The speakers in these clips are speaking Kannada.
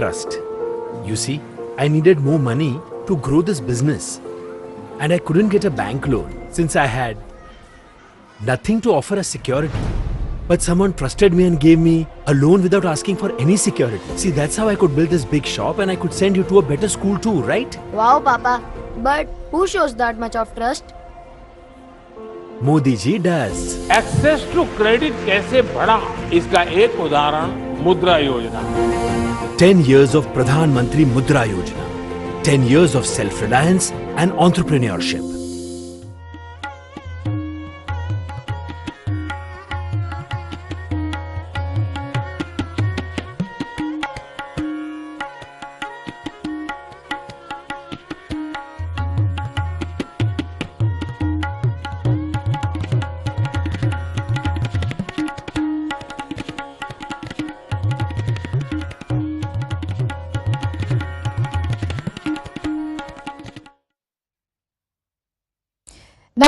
trust. You see, I needed more money to grow this business. And I couldn't get a bank loan since I had nothing to offer as security. But someone trusted me and gave me a loan without asking for any security. See, that's how I could build this big shop and I could send you to a better school too, right? Wow, Papa. But who shows that much of trust? Modi ji does. Access to credit कैसे बढ़ा इसका एक उदाहरण मुद्रा Yojana. Ten years of Pradhan Mantri Mudra Yojana ten years of self reliance and entrepreneurship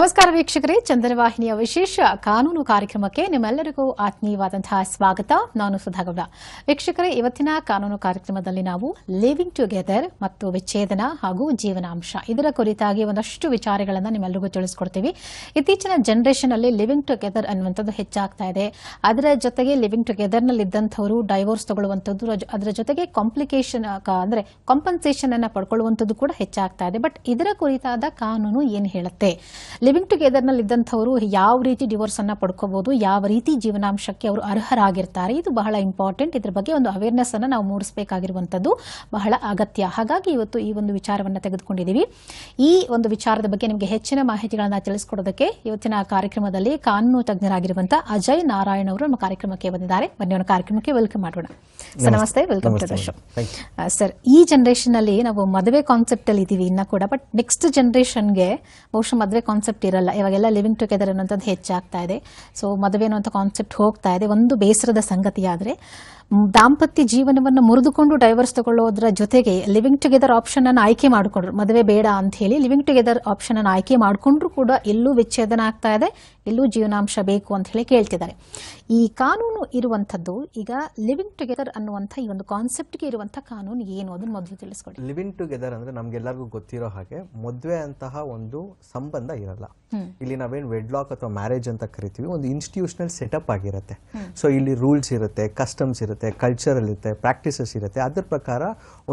ನಮಸ್ಕಾರ ವೀಕ್ಷಕರೇ ಚಂದನವಾಹಿನಿಯ ವಿಶೇಷ ಕಾನೂನು ಕಾರ್ಯಕ್ರಮಕ್ಕೆ ನಿಮ್ಮೆಲ್ಲರಿಗೂ ಆತ್ಮೀಯವಾದಂತಹ ಸ್ವಾಗತ. ನಾನು ಸುಧಾಗೌಡ. ವೀಕ್ಷಕರೇ, ಇವತ್ತಿನ ಕಾನೂನು ಕಾರ್ಯಕ್ರಮದಲ್ಲಿ ನಾವು ಲಿವಿಂಗ್ ಟುಗೆದರ್ ಮತ್ತು ವಿಚ್ಛೇದನ ಹಾಗೂ ಜೀವನಾಂಶ ಇದರ ಕುರಿತಾಗಿ ಒಂದಷ್ಟು ವಿಚಾರಗಳನ್ನು ನಿಮ್ಮೆಲ್ಲರಿಗೂ ತಿಳಿಸ್ಕೊಡ್ತೀವಿ. ಇತ್ತೀಚಿನ ಜನರೇಷನ್ ಅಲ್ಲಿ ಲಿವಿಂಗ್ ಟುಗೆದರ್ ಅನ್ನುವಂಥದ್ದು ಹೆಚ್ಚಾಗ್ತಾ ಇದೆ. ಅದರ ಜೊತೆಗೆ ಲಿವಿಂಗ್ ಟುಗೆದರ್ನಲ್ಲಿ ಇದ್ದಂಥವರು ಡೈವೋರ್ಸ್ ತಗೊಳ್ಳುವಂಥದ್ದು ಅದರ ಜೊತೆಗೆ ಕಾಂಪ್ಲಿಕೇಶನ್ ಅಂದರೆ ಕಾಂಪನ್ಸೇಷನ್ ಅನ್ನು ಪಡ್ಕೊಳ್ಳುವಂಥದ್ದು ಕೂಡ ಹೆಚ್ಚಾಗ್ತಾ ಇದೆ. ಬಟ್ ಇದರ ಕುರಿತಾದ ಕಾನೂನು ಏನು ಹೇಳುತ್ತೆ? ಲಿವಿಂಗ್ ಟುಗೆದರ್ನಲ್ಲಿ ಇದ್ದಂಥವರು ಯಾವ ರೀತಿ ಡಿವೋರ್ಸ್ ಅನ್ನ ಪಡ್ಕೋಬಹುದು ಯಾವ ರೀತಿ ಜೀವನಾಂಶಕ್ಕೆ ಅವರು ಅರ್ಹರಾಗಿರ್ತಾರೆ ಇದು ಬಹಳ ಇಂಪಾರ್ಟೆಂಟ್ ಇದ್ರ ಬಗ್ಗೆ ಒಂದು ಅವೇರ್ನೆಸ್ ಅನ್ನ ನಾವು ಮೂಡಿಸಬೇಕಾಗಿರುವಂತದ್ದು ಬಹಳ ಅಗತ್ಯ. ಹಾಗಾಗಿ ಇವತ್ತು ಈ ಒಂದು ವಿಚಾರವನ್ನ ತೆಗೆದುಕೊಂಡಿದ್ದೀವಿ. ಈ ಒಂದು ವಿಚಾರದ ಬಗ್ಗೆ ನಿಮಗೆ ಹೆಚ್ಚಿನ ಮಾಹಿತಿಗಳನ್ನ ತಿಳಿಸ್ಕೊಡೋದಕ್ಕೆ ಇವತ್ತಿನ ಕಾರ್ಯಕ್ರಮದಲ್ಲಿ ಕಾನೂನು ತಜ್ಞರಾಗಿರುವಂತಹ ಅಜಯ್ ನಾರಾಯಣ್ ಅವರು ನಮ್ಮ ಕಾರ್ಯಕ್ರಮಕ್ಕೆ ಬಂದಿದ್ದಾರೆ. ಬನ್ನಿ ಅವರ ಕಾರ್ಯಕ್ರಮಕ್ಕೆ ವೆಲ್ಕಮ್ ಮಾಡೋಣ. ಸರ್ ನಮಸ್ತೆ. Welcome to the show sir ಈ ಜನರೇಷನ್ ಅಲ್ಲಿ ನಾವು ಮದುವೆ ಕಾನ್ಸೆಪ್ಟ್ ಅಲ್ಲಿ ಇದೀವಿ ಇನ್ನ ಕೂಡ. ಬಟ್ ನೆಕ್ಸ್ಟ್ ಜನರೇಷನ್ಗೆ ಬಹುಶಃ ಮದುವೆ ಕಾನ್ಸೆಪ್ಟ್ ಇರಲ್ಲ. ಇವಾಗೆಲ್ಲ ಲಿವಿಂಗ್ ಟುಗೆದರ್ ಅನ್ನೋಂಥದ್ದು ಹೆಚ್ಚಾಗ್ತಾ ಇದೆ. ಸೊ ಮದುವೆ ಅನ್ನೋಂಥ ಕಾನ್ಸೆಪ್ಟ್ ಹೋಗ್ತಾ ಇದೆ. ಒಂದು ಬೇಸರದ ಸಂಗತಿ ದಾಂಪತ್ಯ ಜೀವನವನ್ನು ಮುರಿದುಕೊಂಡು ಡೈವರ್ಸ್ ತಗೊಳ್ಳೋದ್ರ ಜೊತೆಗೆ ಲಿವಿಂಗ್ ಟುಗೆದರ್ ಆಪ್ಷನ್ ಅನ್ನು ಆಯ್ಕೆ ಮಾಡಿಕೊಂಡ್ರು. ಮದುವೆ ಬೇಡ ಅಂತ ಹೇಳಿ ಲಿವಿಂಗ್ ಟುಗೆದರ್ ಆಪ್ಷನ್ ಅನ್ನು ಆಯ್ಕೆ ಮಾಡಿಕೊಂಡ್ರು ಕೂಡ ಎಲ್ಲೂ ವಿಚ್ಛೇದನ ಆಗ್ತಾ ಇದೆ. ಎಲ್ಲೂ ಜೀವನಾಂಶ ಬೇಕು ಅಂತ ಹೇಳಿ ಕೇಳ್ತಿದ್ದಾರೆ. ಈ ಕಾನೂನು ಇರುವಂಥದ್ದು ಈಗ ಲಿವಿಂಗ್ ಟುಗೆದರ್ ಅನ್ನುವಂಥ ಈ ಒಂದು ಕಾನ್ಸೆಪ್ಟ್ಗೆ ಇರುವಂಥ ಕಾನೂನು ಏನು? ಅದನ್ನು ಮೊದಲು ತಿಳಿಸ್ಕೊಡಿ. ಲಿವಿಂಗ್ ಟುಗೆದರ್ ಅಂದ್ರೆ ನಮಗೆಲ್ಲರಿಗೂ ಗೊತ್ತಿರೋ ಹಾಗೆ ಮದುವೆ ಅಂತಹ ಒಂದು ಸಂಬಂಧ ಇರಲ್ಲ. ಇಲ್ಲಿ ನಾವೇನು ವೆಡ್ಲಾಕ್ ಅಥವಾ ಮ್ಯಾರೇಜ್ ಅಂತ ಕರಿತೀವಿ ಒಂದು ಇನ್ಸ್ಟಿಟ್ಯೂಷನಲ್ ಸೆಟಪ್ ಆಗಿರುತ್ತೆ. ಸೊ ಇಲ್ಲಿ ರೂಲ್ಸ್ ಇರುತ್ತೆ ಕಸ್ಟಮ್ಸ್ ಇರುತ್ತೆ ಕಲ್ಚರಲ್ ಇರುತ್ತೆ ಪ್ರಾಕ್ಟೀಸಸ್ ಇರುತ್ತೆ. ಅದ್ರ ಪ್ರಕಾರ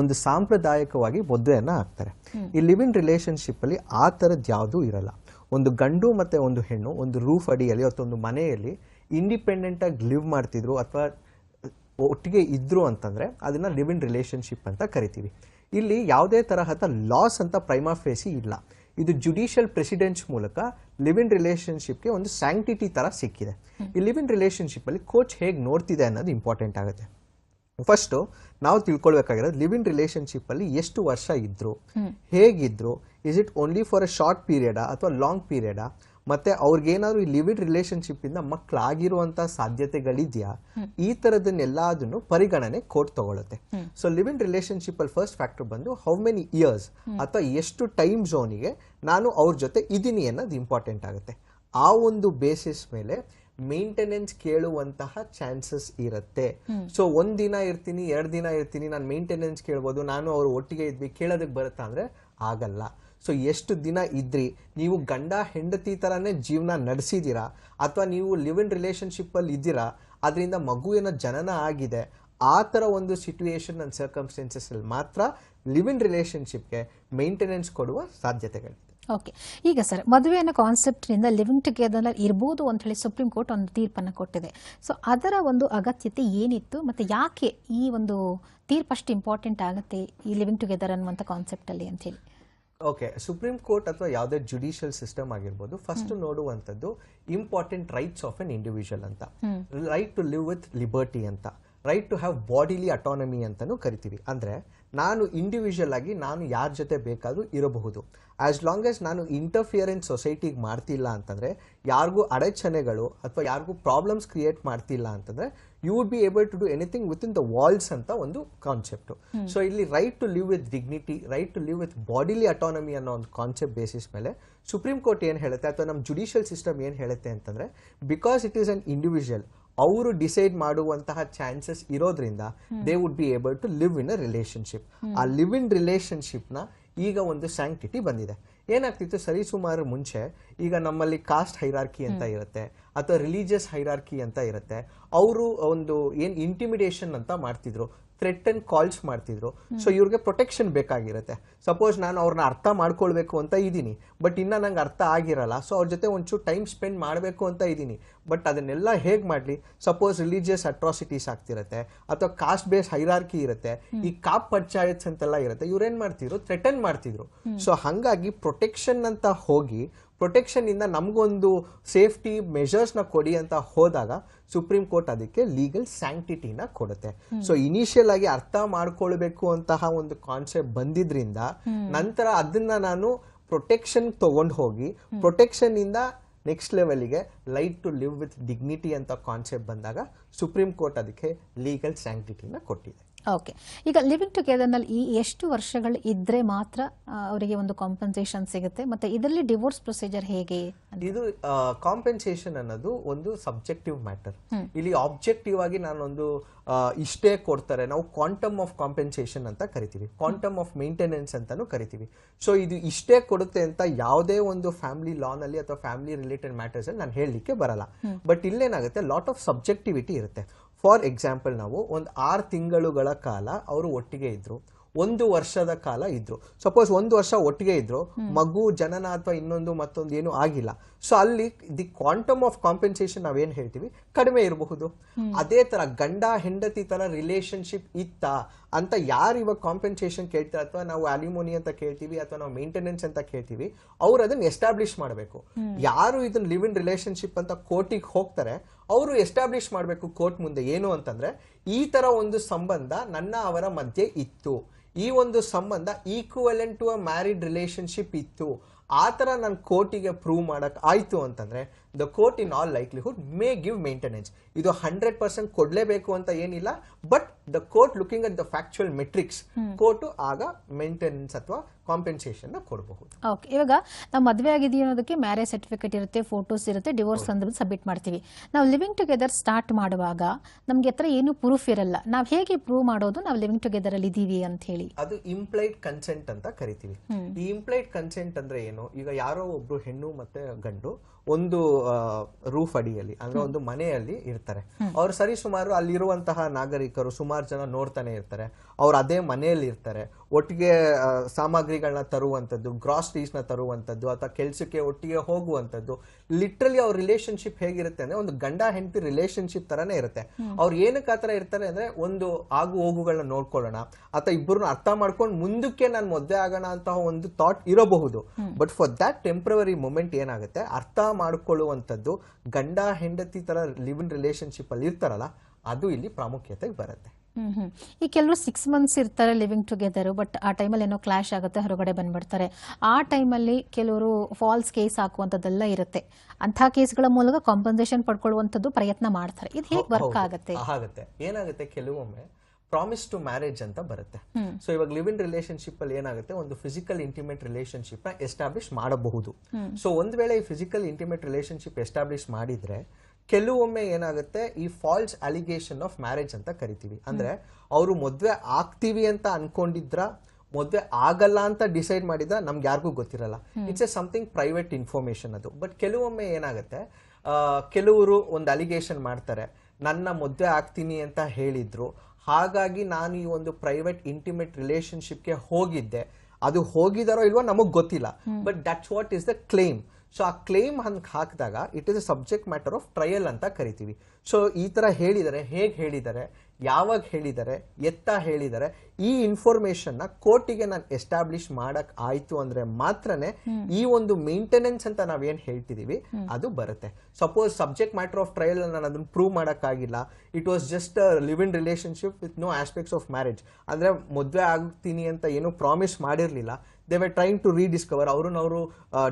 ಒಂದು ಸಾಂಪ್ರದಾಯಿಕವಾಗಿ ಮದುವೆಯನ್ನು ಆಗ್ತಾರೆ. ಈ ಲಿವಿಂಗ್ ರಿಲೇಶನ್ಶಿಪ್ ಅಲ್ಲಿ ಆ ಥರದ್ದು ಯಾವುದೂ ಇರಲ್ಲ. ಒಂದು ಗಂಡು ಮತ್ತು ಒಂದು ಹೆಣ್ಣು, ಒಂದು ರೂಫ್ ಅಡಿಯಲ್ಲಿ ಅಥವಾ ಒಂದು ಮನೆಯಲ್ಲಿ ಇಂಡಿಪೆಂಡೆಂಟಾಗಿ ಲಿವ್ ಮಾಡ್ತಿದ್ರು ಅಥವಾ ಒಟ್ಟಿಗೆ ಇದ್ದರು ಅಂತಂದರೆ ಅದನ್ನು ಲಿವ್ ಇನ್ ರಿಲೇಷನ್ಶಿಪ್ ಅಂತ ಕರಿತೀವಿ. ಇಲ್ಲಿ ಯಾವುದೇ ತರಹದ ಲಾಸ್ ಅಂತ ಪ್ರೈಮಾ ಫೇಸಿ ಇಲ್ಲ. ಇದು ಜುಡಿಷಿಯಲ್ ಪ್ರೆಸಿಡೆನ್ಸ್ ಮೂಲಕ ಲಿವ್ ಇನ್ ರಿಲೇಷನ್ಶಿಪ್ಗೆ ಒಂದು ಸ್ಯಾಂಕ್ಟಿಟಿ ಥರ ಸಿಕ್ಕಿದೆ. ಈ ಲಿವ್ ಇನ್ ರಿಲೇಷನ್ಶಿಪ್ಪಲ್ಲಿ ಕೋಚ್ ಹೇಗೆ ನೋಡ್ತಿದೆ ಅನ್ನೋದು ಇಂಪಾರ್ಟೆಂಟ್ ಆಗುತ್ತೆ. ಫಸ್ಟು ನಾವು ತಿಳ್ಕೊಳ್ಬೇಕಾಗಿರೋದು ಲಿವ್ ಇನ್ ರಿಲೇಶನ್ಶಿಪ್ ಅಲ್ಲಿ ಎಷ್ಟು ವರ್ಷ ಇದ್ರು ಹೇಗಿದ್ರು is it only for a short ಪೀರಿಯಡಾ ಅಥವಾ ಲಾಂಗ್ ಪೀರಿಯಡಾ ಮತ್ತೆ ಅವ್ರಿಗೇನಾದ್ರು ಈ ಲಿವ್ ಇನ್ ರಿಲೇಶನ್ಶಿಪ್ ಇಂದ ಮಕ್ಕಳಾಗಿರುವಂತ ಸಾಧ್ಯತೆಗಳಿದೆಯಾ? ಈ ತರದನ್ನೆಲ್ಲದನ್ನು ಪರಿಗಣನೆ ಕೋರ್ಟ್ ತಗೊಳುತ್ತೆ. ಸೊ ಲಿವ್ ಇನ್ ರಿಲೇಶನ್ಶಿಪ್ ಅಲ್ಲಿ ಫಸ್ಟ್ ಫ್ಯಾಕ್ಟರ್ ಬಂದು ಹೌ ಮೆನಿ ಇಯರ್ಸ್ ಅಥವಾ ಎಷ್ಟು ಟೈಮ್ ಝೋನಿಗೆ ನಾನು ಅವ್ರ ಜೊತೆ ಇದ್ದೀನಿ ಅನ್ನೋದು ಇಂಪಾರ್ಟೆಂಟ್ ಆಗುತ್ತೆ. ಆ ಒಂದು ಬೇಸಿಸ್ ಮೇಲೆ ಮೇಂಟೆನೆನ್ಸ್ ಕೇಳುವಂತಹ ಚಾನ್ಸಸ್ ಇರುತ್ತೆ. ಸೊ ಒಂದ್ ದಿನ ಇರ್ತೀನಿ ಎರಡ್ ದಿನ ಇರ್ತೀನಿ ನಾನು ಮೇಂಟೆನೆನ್ಸ್ ಕೇಳ್ಬೋದು ನಾನು ಅವ್ರು ಒಟ್ಟಿಗೆ ಇದ್ವಿ ಕೇಳೋದಕ್ಕೆ ಬರುತ್ತಾ ಅಂದ್ರೆ ಆಗಲ್ಲ. ಸೊ ಎಷ್ಟು ದಿನ ಇದ್ರಿ ನೀವು ಗಂಡ ಹೆಂಡತಿ ತರಾನೇ ಜೀವನ ನಡೆಸಿದ್ದೀರಾ ಅಥವಾ ನೀವು ಲಿವ್ ಇನ್ ರಿಲೇಶನ್ಶಿಪ್ ಅಲ್ಲಿ ಇದ್ದೀರಾ ಅದರಿಂದ ಮಗುವಿನ ಜನನ ಆಗಿದೆ ಆ ಥರ ಒಂದು ಸಿಚುವೇಶನ್ ಅಂಡ್ ಸರ್ಕಮ್ಸ್ಟೆನ್ಸಸ್ ಅಲ್ಲಿ ಮಾತ್ರ ಲಿವ್ ಇನ್ ರಿಲೇಶನ್ಶಿಪ್ಗೆ ಮೇಂಟೆನೆನ್ಸ್ ಕೊಡುವ ಸಾಧ್ಯತೆಗಳಿದೆ. ಓಕೆ ಈಗ ಸರ್ ಮದುವೆ ಅನ್ನೋ ಕಾನ್ಸೆಪ್ಟ್ನಿಂದ ಲಿವಿಂಗ್ ಟುಗೆದರ್ ಇರ್ಬೋದು ಅಂತ ಹೇಳಿ ಸುಪ್ರೀಂ ಕೋರ್ಟ್ ಒಂದು ತೀರ್ಪನ್ನು ಕೊಟ್ಟಿದೆ. ಸೊ ಅದರ ಒಂದು ಅಗತ್ಯತೆ ಏನಿತ್ತು ಮತ್ತು ಯಾಕೆ ಈ ಒಂದು ತೀರ್ಪು ಅಷ್ಟು ಇಂಪಾರ್ಟೆಂಟ್ ಆಗುತ್ತೆ ಈ ಲಿವಿಂಗ್ ಟುಗೆದರ್ ಅನ್ನುವಂಥ ಕಾನ್ಸೆಪ್ಟಲ್ಲಿ ಅಂತ ಹೇಳಿ? ಓಕೆ ಸುಪ್ರೀಂ ಕೋರ್ಟ್ ಅಥವಾ ಯಾವುದೇ ಜುಡಿಷಿಯಲ್ ಸಿಸ್ಟಮ್ ಆಗಿರ್ಬೋದು ಫಸ್ಟ್ ನೋಡುವಂಥದ್ದು important rights of an individual ಅಂತ. Right to live with liberty ಅಂತ. Right to have bodily autonomy ಅಂತಲೂ ಕರಿತೀವಿ. ಅಂದರೆ ನಾನು ಇಂಡಿವಿಜುವಲ್ ಆಗಿ ನಾನು ಯಾರ ಜೊತೆ ಬೇಕಾದರೂ ಇರಬಹುದು. ಆ್ಯಸ್ ಲಾಂಗ್ ಆಸ್ ನಾನು ಇಂಟರ್ಫಿಯರೆನ್ಸ್ ಸೊಸೈಟಿಗೆ ಮಾಡ್ತಿಲ್ಲ ಅಂತಂದರೆ ಯಾರಿಗೂ ಅಡಚಣೆಗಳು ಅಥವಾ ಯಾರಿಗೂ ಪ್ರಾಬ್ಲಮ್ಸ್ ಕ್ರಿಯೇಟ್ ಮಾಡ್ತಿಲ್ಲ ಅಂತಂದರೆ you would be able to do anything with in the walls ಅಂತ ಒಂದು ಕಾನ್ಸೆಪ್ಟು ಸೊ ಇಲ್ಲಿ right to live with dignity right to live with bodily autonomy ಅನ್ನೋ ಒಂದು ಕಾನ್ಸೆಪ್ಟ್ ಬೇಸಿಸ್ ಮೇಲೆ ಸುಪ್ರೀಂ ಕೋರ್ಟ್ ಏನು ಹೇಳುತ್ತೆ ಅಥವಾ ನಮ್ಮ ಜುಡಿಷಿಯಲ್ ಸಿಸ್ಟಮ್ ಏನು ಹೇಳುತ್ತೆ ಅಂತಂದರೆ because it is an individual ಅವರು ಡಿಸೈಡ್ ಮಾಡುವಂತಹ ಚಾನ್ಸಸ್ ಇರೋದ್ರಿಂದ they would be able to live in a relationship ಆ ಲಿವ್ ಇನ್ ರಿಲೇಶನ್ಶಿಪ್ನ ಈಗ ಒಂದು ಸ್ಯಾಂಕ್ಟಿಟಿ ಬಂದಿದೆ. ಏನಾಗ್ತಿತ್ತು? ಸರಿಸುಮಾರು ಮುಂಚೆ ಈಗ ನಮ್ಮಲ್ಲಿ ಕಾಸ್ಟ್ ಹೈರಾರ್ಕಿ ಅಂತ ಇರುತ್ತೆ ಅಥವಾ ರಿಲಿಜಿಯಸ್ ಹೈರಾರ್ಕಿ ಅಂತ ಇರುತ್ತೆ. ಅವರು ಒಂದು ಏನು ಇಂಟಿಮಿಡೇಷನ್ ಅಂತ ಮಾಡ್ತಿದ್ರು. ಥ್ರೆಟ್ ಅಂಡ್ ಕಾಲ್ಸ್ ಮಾಡ್ತಿದ್ರು. ಸೊ ಇವ್ರಿಗೆ ಪ್ರೊಟೆಕ್ಷನ್ ಬೇಕಾಗಿರುತ್ತೆ. ಸಪೋಸ್ ನಾನು ಅವ್ರನ್ನ ಅರ್ಥ ಮಾಡ್ಕೊಳ್ಬೇಕು ಅಂತ ಇದ್ದೀನಿ. ಬಟ್ ಇನ್ನ ನಂಗೆ ಅರ್ಥ ಆಗಿರಲ್ಲ. ಸೊ ಅವ್ರ ಜೊತೆ ಒಂಚೂರು ಟೈಮ್ ಸ್ಪೆಂಡ್ ಮಾಡಬೇಕು ಅಂತ ಇದ್ದೀನಿ. ಬಟ್ ಅದನ್ನೆಲ್ಲ ಹೇಗೆ ಮಾಡಲಿ? ಸಪೋಸ್ ರಿಲಿಜಿಯಸ್ ಅಟ್ರಾಸಿಟೀಸ್ ಆಗ್ತಿರುತ್ತೆ. ಅಥವಾ ಕಾಸ್ಟ್ ಬೇಸ್ ಹೈರಾರ್ಕಿ ಇರುತ್ತೆ. ಈ ಕಾಪ್ ಪಂಚಾಯತ್ಸ್ ಅಂತೆಲ್ಲ ಇರುತ್ತೆ. ಇವ್ರೇನು ಮಾಡ್ತಿದ್ರು? ಥ್ರೆಟನ್ ಮಾಡ್ತಿದ್ರು. ಸೊ ಹಂಗಾಗಿ ಪ್ರೊಟೆಕ್ಷನ್ ಅಂತ ಹೋಗಿ ಪ್ರೊಟೆಕ್ಷನ್ ಇಂದ ನಮಗೊಂದು ಸೇಫ್ಟಿ ಮೆಷರ್ಸ್ನ ಕೊಡಿ ಅಂತ ಹೋದಾಗ ಸುಪ್ರೀಂ ಕೋರ್ಟ್ ಅದಕ್ಕೆ ಲೀಗಲ್ ಸ್ಯಾಂಕ್ಟಿಟಿನ ಕೊಡುತ್ತೆ. ಸೊ ಇನಿಷಿಯಲ್ ಆಗಿ ಅರ್ಥ ಮಾಡ್ಕೊಳ್ಬೇಕು ಅಂತಹ ಒಂದು ಕಾನ್ಸೆಪ್ಟ್ ಬಂದಿದ್ರಿಂದ ನಂತರ ಅದನ್ನ ನಾನು ಪ್ರೊಟೆಕ್ಷನ್ ತಗೊಂಡು ಹೋಗಿ ಪ್ರೊಟೆಕ್ಷನ್ ಇಂದ ನೆಕ್ಸ್ಟ್ ಲೆವೆಲ್ಗೆ right to live with dignity ಅಂತ ಕಾನ್ಸೆಪ್ಟ್ ಬಂದಾಗ ಸುಪ್ರೀಂ ಕೋರ್ಟ್ ಅದಕ್ಕೆ ಲೀಗಲ್ ಸ್ಯಾಂಕ್ಟಿಟಿನ ಕೊಟ್ಟಿದೆ. ಓಕೆ ಈಗ ಲಿವಿಂಗ್ ಟುಗೆದರ್ನಲ್ಲಿ ಈ ಎಷ್ಟು ವರ್ಷಗಳು ಇದ್ರೆ ಮಾತ್ರ ಅವರಿಗೆ ಒಂದು ಕಾಂಪನ್ಸೇಷನ್ ಸಿಗುತ್ತೆ? ಮತ್ತೆ ಇದರಲ್ಲಿ ಡಿವೋರ್ಸ್ ಪ್ರೊಸೀಜರ್ ಹೇಗೆ ಇದು ಕಾಂಪೆನ್ಸೇಷನ್ ಅನ್ನೋದು ಒಂದು ಸಬ್ಜೆಕ್ಟಿವ್ ಮ್ಯಾಟರ್ ಇಲ್ಲಿ ಆಬ್ಜೆಕ್ಟಿವ್ ಆಗಿ ನಾನೊಂದು ಇಷ್ಟೇ ಕೊಡ್ತಾರೆ. ನಾವು ಕ್ವಾಂಟಮ್ ಆಫ್ ಕಾಂಪೆನ್ಸೇಷನ್ ಅಂತ ಕರಿತೀವಿ. ಕ್ವಾಂಟಮ್ ಆಫ್ ಮೇಂಟೆನೆನ್ಸ್ ಅಂತಾನು ಕರಿತೀವಿ. ಸೊ ಇದು ಇಷ್ಟೇ ಕೊಡುತ್ತೆ ಅಂತ ಯಾವುದೇ ಒಂದು ಫ್ಯಾಮಿಲಿ ಲಾನಲ್ಲಿ ಅಥವಾ ಫ್ಯಾಮಿಲಿ ರಿಲೇಟೆಡ್ ಮ್ಯಾಟರ್ಸ್ ಅಲ್ಲಿ ನಾನು ಹೇಳಲಿಕ್ಕೆ ಬರಲ್ಲ. ಬಟ್ ಇಲ್ಲೇನಾಗುತ್ತೆ ಲಾಟ್ ಆಫ್ ಸಬ್ಜೆಕ್ಟಿವಿಟಿ ಇರುತ್ತೆ. ಫಾರ್ ಎಕ್ಸಾಂಪಲ್ ನಾವು ಒಂದು ಆರು ತಿಂಗಳುಗಳ ಕಾಲ ಅವರು ಒಟ್ಟಿಗೆ ಇದ್ರು. ಒಂದು ವರ್ಷದ ಕಾಲ ಇದ್ರು. ಸಪೋಸ್ ಒಂದು ವರ್ಷ ಒಟ್ಟಿಗೆ ಇದ್ರು, ಮಗು, ಜನನ ಅಥವಾ ಇನ್ನೊಂದು ಮತ್ತೊಂದು ಏನು ಆಗಿಲ್ಲ. ಸೊ ಅಲ್ಲಿ ದಿ ಕ್ವಾಂಟಮ್ ಆಫ್ ಕಾಂಪೆನ್ಸೇಷನ್ ನಾವೇನ್ ಹೇಳ್ತೀವಿ? ಕಡಿಮೆ ಇರಬಹುದು. ಅದೇ ತರ ಗಂಡ, ಹೆಂಡತಿ ತರ ರಿಲೇಶನ್ಶಿಪ್ ಇತ್ತ ಅಂತ ಯಾರು ಇವಾಗ ಕಾಂಪೆನ್ಸೇಷನ್ ಕೇಳ್ತಾರೆ ಅಥವಾ ನಾವು ಅಲಿಮೋನಿ ಅಂತ ಕೇಳ್ತೀವಿ ಅಥವಾ ನಾವು ಮೇಂಟೆನೆನ್ಸ್ ಅಂತ ಕೇಳ್ತೀವಿ, ಅವ್ರು ಅದನ್ನ ಎಸ್ಟಾಬ್ಲಿಷ್ ಮಾಡಬೇಕು. ಯಾರು ಇದನ್ನ ಲಿವ್ ಇನ್ ರಿಲೇಶನ್ಶಿಪ್ ಅಂತ ಕೋರ್ಟಿಗೆ ಹೋಗ್ತಾರೆ, ಅವರು ಎಸ್ಟಾಬ್ಲಿಷ್ ಮಾಡಬೇಕು ಕೋರ್ಟ್ ಮುಂದೆ. ಏನು ಅಂತಂದ್ರೆ, ಈ ತರ ಒಂದು ಸಂಬಂಧ ನನ್ನ ಅವರ ಮಧ್ಯೆ ಇತ್ತು. ಈ ಒಂದು ಸಂಬಂಧ equivalent to a married relationship ಇತ್ತು. ಆ ಥರ ನಾನು ಕೋರ್ಟಿಗೆ ಪ್ರೂವ್ ಮಾಡಕ್ ಆಯ್ತು ಅಂತಂದ್ರೆ the court in all likelihood may give maintenance ಇದು ಹಂಡ್ರೆಡ್ ಪರ್ಸೆಂಟ್ ಕೊಡ್ಲೇಬೇಕು ಅಂತ ಏನಿಲ್ಲ but the court looking at the factual metrics court ಆಗ ಮೇಂಟೆನೆನ್ಸ್ ಅಥವಾ ಕಾಂಪೆನ್ಸೇಷನ್ ಕೊಡಬಹುದು. ಓಕೆ ಇವಾಗ ನಾವು ಮದುವೆ ಆಗಿದೀವಿ ಅನ್ನೋದಕ್ಕೆ ಮ್ಯಾರೇಜ್ ಸರ್ಟಿಫಿಕೇಟ್ ಇರುತ್ತೆ ಫೋಟೋಸ್ ಇರುತ್ತೆ ಡಿವೋರ್ಸ್ ಸಂದರ್ಭ ಸಬ್ಮಿಟ್ ಮಾಡ್ತೀವಿ. ನಾವು ಲಿವಿಂಗ್ ಟುಗೆದರ್ ಸ್ಟಾರ್ಟ್ ಮಾಡುವಾಗ ನಮ್ಗೆ ಹತ್ರ ಏನು ಪ್ರೂಫ್ ಇರಲ್ಲ. ನಾವು ಹೇಗೆ ಪ್ರೂವ್ ಮಾಡೋದು? ನಾವು ಲಿವಿಂಗ್ ಟುಗೆದರ್ ಅಲ್ಲಿ ಇದೀವಿ ಅಂತ ಹೇಳಿ. ಅದು ಇಂಪ್ಲೈಡ್ ಕನ್ಸೆಂಟ್ ಅಂತ ಕರಿತೀವಿ. ಈ ಇಂಪ್ಲೈಡ್ ಕನ್ಸೆಂಟ್ ಅಂದ್ರೆ ಏನು? ಈಗ ಯಾರೋ ಒಬ್ರು ಹೆಣ್ಣು ಮತ್ತೆ ಗಂಡು ಒಂದು ರೂಫ್ ಅಡಿಯಲ್ಲಿ ಅಂದ್ರೆ ಒಂದು ಮನೆಯಲ್ಲಿ ಇರ್ತಾರೆ. ಅವ್ರು ಸರಿ ಸುಮಾರು ಅಲ್ಲಿರುವಂತಹ ನಾಗರಿಕರು ಸುಮಾರು ಜನ ನೋಡ್ತಾನೆ ಇರ್ತಾರೆ. ಅವ್ರು ಅದೇ ಮನೆಯಲ್ಲಿ ಇರ್ತಾರೆ. ಒಟ್ಟಿಗೆ ಸಾಮಗ್ರಿಗಳನ್ನ ತರುವಂಥದ್ದು ಗ್ರಾಸ್ನ ತರುವಂಥದ್ದು ಅಥವಾ ಕೆಲಸಕ್ಕೆ ಒಟ್ಟಿಗೆ ಹೋಗುವಂಥದ್ದು ಲಿಟ್ರಲಿ ಅವ್ರ ರಿಲೇಶನ್ಶಿಪ್ ಹೇಗಿರುತ್ತೆ ಅಂದ್ರೆ ಒಂದು ಗಂಡ ಹೆಂಡತಿ ರಿಲೇಶನ್ಶಿಪ್ ಥರನೇ ಇರುತ್ತೆ. ಅವ್ರು ಏನಕ್ಕೆ ಆ ಥರ ಇರ್ತಾರೆ ಅಂದ್ರೆ ಒಂದು ಆಗು ಹೋಗುಗಳನ್ನ ನೋಡ್ಕೊಳ್ಳೋಣ ಅಥವಾ ಇಬ್ಬರನ್ನ ಅರ್ಥ ಮಾಡ್ಕೊಂಡು ಮುಂದಕ್ಕೆ ನಾನು ಮದುವೆ ಆಗೋಣ ಅಂತ ಒಂದು ಥಾಟ್ ಇರಬಹುದು. But for that temporary moment ಏನಾಗುತ್ತೆ? ಅರ್ಥ ಮಾಡ್ಕೊಳ್ಳುವಂಥದ್ದು ಗಂಡ ಹೆಂಡತಿ ಥರ ಲಿವ್ ಇನ್ ರಿಲೇಷನ್ಶಿಪ್ಪಲ್ಲಿ ಇರ್ತಾರಲ್ಲ ಅದು ಇಲ್ಲಿ ಪ್ರಾಮುಖ್ಯತೆಗೆ ಬರುತ್ತೆ. ಈ ಕೆಲವರು ಸಿಕ್ಸ್ ಮಂತ್ಸ್ ಇರ್ತಾರೆ ಲಿವಿಂಗ್ ಟುಗೆದರ್ ಬಟ್ ಆ ಟೈಮಲ್ಲಿ ಏನೋ ಕ್ಲಾಶ್ ಆಗುತ್ತೆ ಹೊರಗಡೆ ಬಂದ್ಬಿಡ್ತಾರೆ. ಆ ಟೈಮಲ್ಲಿ ಕೆಲವರು ಫಾಲ್ಸ್ ಕೇಸ್ ಹಾಕುವಂಥದ್ದೆಲ್ಲ ಇರುತ್ತೆ. ಅಂಥ ಕೇಸ್ಗಳ ಮೂಲಕ ಕಾಂಪನ್ಸೇಷನ್ ಪಡ್ಕೊಳ್ಳುವಂಥದ್ದು ಪ್ರಯತ್ನ ಮಾಡ್ತಾರೆ. ಇದು ಹೇಗೆ ವರ್ಕ್ ಆಗುತ್ತೆ? ಆಗುತ್ತೆ. ಏನಾಗುತ್ತೆ? ಕೆಲವೊಮ್ಮೆ ಪ್ರಾಮಿಸ್ ಟು ಮ್ಯಾರೇಜ್ ಅಂತ ಬರುತ್ತೆ. ಸೊ ಇವಾಗ ಲಿವ್ ಇನ್ ರಿಲೇಶನ್ಶಿಪ್ ಅಲ್ಲಿ ಏನಾಗುತ್ತೆ? ಒಂದು ಫಿಸಿಕಲ್ ಇಂಟಿಮೇಟ್ ರಿಲೇಶನ್ಶಿಪ್ನ ಎಸ್ಟಾಬ್ಲಿಷ್ ಮಾಡಬಹುದು. ಸೊ ಒಂದ್ ವೇಳೆ ಈ ಫಿಸಿಕಲ್ ಇಂಟಿಮೇಟ್ ರಿಲೇಶನ್ಶಿಪ್ ಎಸ್ಟಾಬ್ಲಿಷ್ ಮಾಡಿದ್ರೆ ಕೆಲವೊಮ್ಮೆ ಏನಾಗುತ್ತೆ ಈ ಫಾಲ್ಸ್ ಅಲಿಗೇಷನ್ ಆಫ್ ಮ್ಯಾರೇಜ್ ಅಂತ ಕರಿತೀವಿ. ಅಂದರೆ ಅವರು ಮದುವೆ ಆಗ್ತೀವಿ ಅಂತ ಅನ್ಕೊಂಡಿದ್ರ ಮದುವೆ ಆಗಲ್ಲ ಅಂತ ಡಿಸೈಡ್ ಮಾಡಿದ ನಮ್ಗೆ ಯಾರಿಗೂ ಗೊತ್ತಿರಲ್ಲ. It's a something private information ಅದು. ಬಟ್ ಕೆಲವೊಮ್ಮೆ ಏನಾಗುತ್ತೆ ಕೆಲವರು ಒಂದು ಅಲಿಗೇಷನ್ ಮಾಡ್ತಾರೆ ನನ್ನ ಮದುವೆ ಆಗ್ತೀನಿ ಅಂತ ಹೇಳಿದ್ರು. ಹಾಗಾಗಿ ನಾನು ಈ ಒಂದು ಪ್ರೈವೇಟ್ ಇಂಟಿಮೇಟ್ ರಿಲೇಶನ್ಶಿಪ್ಗೆ ಹೋಗಿದ್ದೆ. ಅದು ಹೋಗಿದಾರೋ ಇಲ್ವೋ ನಮಗ್ ಗೊತ್ತಿಲ್ಲ. But that's what is the claim so ಆ ಕ್ಲೇಮ್ ಹಂಗೆ ಹಾಕಿದಾಗ it is a subject matter of trial ಅಂತ ಕರಿತೀವಿ. ಸೊ ಈ ಥರ ಹೇಳಿದರೆ ಹೇಗೆ ಹೇಳಿದ್ದಾರೆ ಯಾವಾಗ ಹೇಳಿದ್ದಾರೆ ಎತ್ತ ಹೇಳಿದ್ದಾರೆ ಈ ಇನ್ಫಾರ್ಮೇಶನ್ನ ನ ಕೋರ್ಟಿಗೆ ನಾನು ಎಸ್ಟಾಬ್ಲಿಷ್ ಮಾಡಕ್ ಆಯ್ತು ಅಂದ್ರೆ ಮಾತ್ರನೇ ಈ ಒಂದು ಮೇಂಟೆನೆನ್ಸ್ ಅಂತ ನಾವೇನ್ ಹೇಳ್ತಿದೀವಿ ಅದು ಬರುತ್ತೆ. Suppose subject matter of trial ನಾನು ಅದನ್ನ ಪ್ರೂವ್ ಆಗಿಲ್ಲ it was just live in relationship with no aspects of marriage ಅಂದ್ರೆ ಮದುವೆ ಆಗ್ತೀನಿ ಅಂತ ಏನು promise ಮಾಡಿರ್ಲಿಲ್ಲ. They were trying to rediscover ಅವ್ರನ್ನ ಅವರು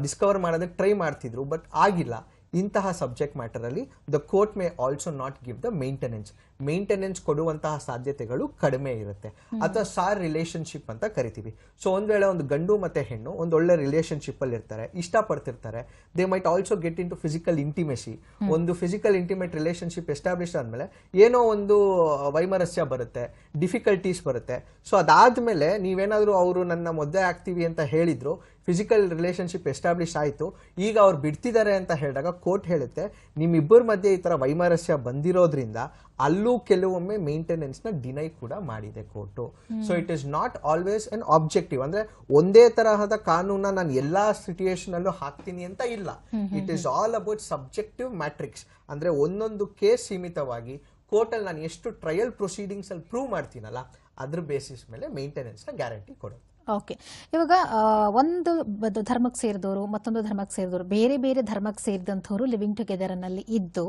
ಡಿಸ್ಕವರ್ ಮಾಡೋದಕ್ಕೆ ಟ್ರೈ ಮಾಡ್ತಿದ್ರು ಬಟ್ ಆಗಿಲ್ಲ. ಇಂತಹ subject ಮ್ಯಾಟರಲ್ಲಿ the court may also not give the maintenance maintenance ಕೊಡುವಂತಹ ಸಾಧ್ಯತೆಗಳು ಕಡಿಮೆ ಇರುತ್ತೆ. ಅಥವಾ ಸಾರ್ ರಿಲೇಶನ್ಶಿಪ್ ಅಂತ ಕರಿತೀವಿ. ಸೊ ಒಂದ್ ವೇಳೆ ಒಂದು ಗಂಡು ಮತ್ತೆ ಹೆಣ್ಣು ಒಂದು ಒಳ್ಳೆ ರಿಲೇಶನ್ಶಿಪ್ ಅಲ್ಲಿ ಇರ್ತಾರೆ ಇಷ್ಟಪಡ್ತಿರ್ತಾರೆ they might also get in to physical intimacy ಒಂದು ಫಿಸಿಕಲ್ ಇಂಟಿಮೇಟ್ ರಿಲೇಶನ್ಶಿಪ್ ಎಸ್ಟಾಬ್ಲಿಷ್ ಆದ್ಮೇಲೆ ಏನೋ ಒಂದು ವೈಮರಸ್ಯ ಬರುತ್ತೆ ಡಿಫಿಕಲ್ಟೀಸ್ ಬರುತ್ತೆ. ಸೊ ಅದಾದ್ಮೇಲೆ ನೀವೇನಾದ್ರೂ ಅವರು ನನ್ನ ಮದುವೆ ಆಗ್ತೀವಿ ಅಂತ ಹೇಳಿದ್ರು ಫಿಸಿಕಲ್ ರಿಲೇಶನ್ಶಿಪ್ ಎಸ್ಟಾಬ್ಲಿಷ್ ಆಯಿತು ಈಗ ಅವ್ರು ಬಿಡ್ತಿದ್ದಾರೆ ಅಂತ ಹೇಳಿದಾಗ ಕೋರ್ಟ್ ಹೇಳುತ್ತೆ ನಿಮ್ಮಿಬ್ಬರ ಮಧ್ಯೆ ಈ ಥರ ವೈಮರಸ್ಯ ಬಂದಿರೋದ್ರಿಂದ ಅಲ್ಲೂ ಕೆಲವೊಮ್ಮೆ ಮೇಂಟೆನೆನ್ಸ್ನ ಡಿನೈ ಕೂಡ ಮಾಡಿದೆ court so it is not always an objective ಅಂದ್ರೆ ಒಂದೇ ತರಹದ ಕಾನೂನ ನಾನು ಎಲ್ಲಾ ಸಿಚುಯೇಷನ್ ಅಲ್ಲೂ ಹಾಕ್ತೀನಿ ಅಂತ ಇಲ್ಲ. It is all about subjective matrix ಅಂದ್ರೆ ಒಂದೊಂದು ಕೇಸ್ ಸೀಮಿತವಾಗಿ ಕೋರ್ಟಲ್ಲಿ ನಾನು ಎಷ್ಟು ಟ್ರಯಲ್ ಪ್ರೊಸೀಡಿಂಗ್ಸ್ ಅಲ್ಲಿ ಪ್ರೂವ್ ಮಾಡ್ತೀನಲ್ಲ ಅದ್ರ ಬೇಸಿಸ್ ಮೇಲೆ ಮೇಂಟೆನೆನ್ಸ್ನ ಗ್ಯಾರಂಟಿ ಕೊಡೋದು ಓಕೆ ಇವಾಗ ಒಂದು ಧರ್ಮಕ್ಕೆ ಸೇರಿದವರು ಮತ್ತೊಂದು ಧರ್ಮಕ್ಕೆ ಸೇರಿದವರು ಬೇರೆ ಬೇರೆ ಧರ್ಮಕ್ಕೆ ಸೇರಿದಂಥವ್ರು ಲಿವಿಂಗ್ ಟುಗೆದರ್ನಲ್ಲಿ ಇದ್ದು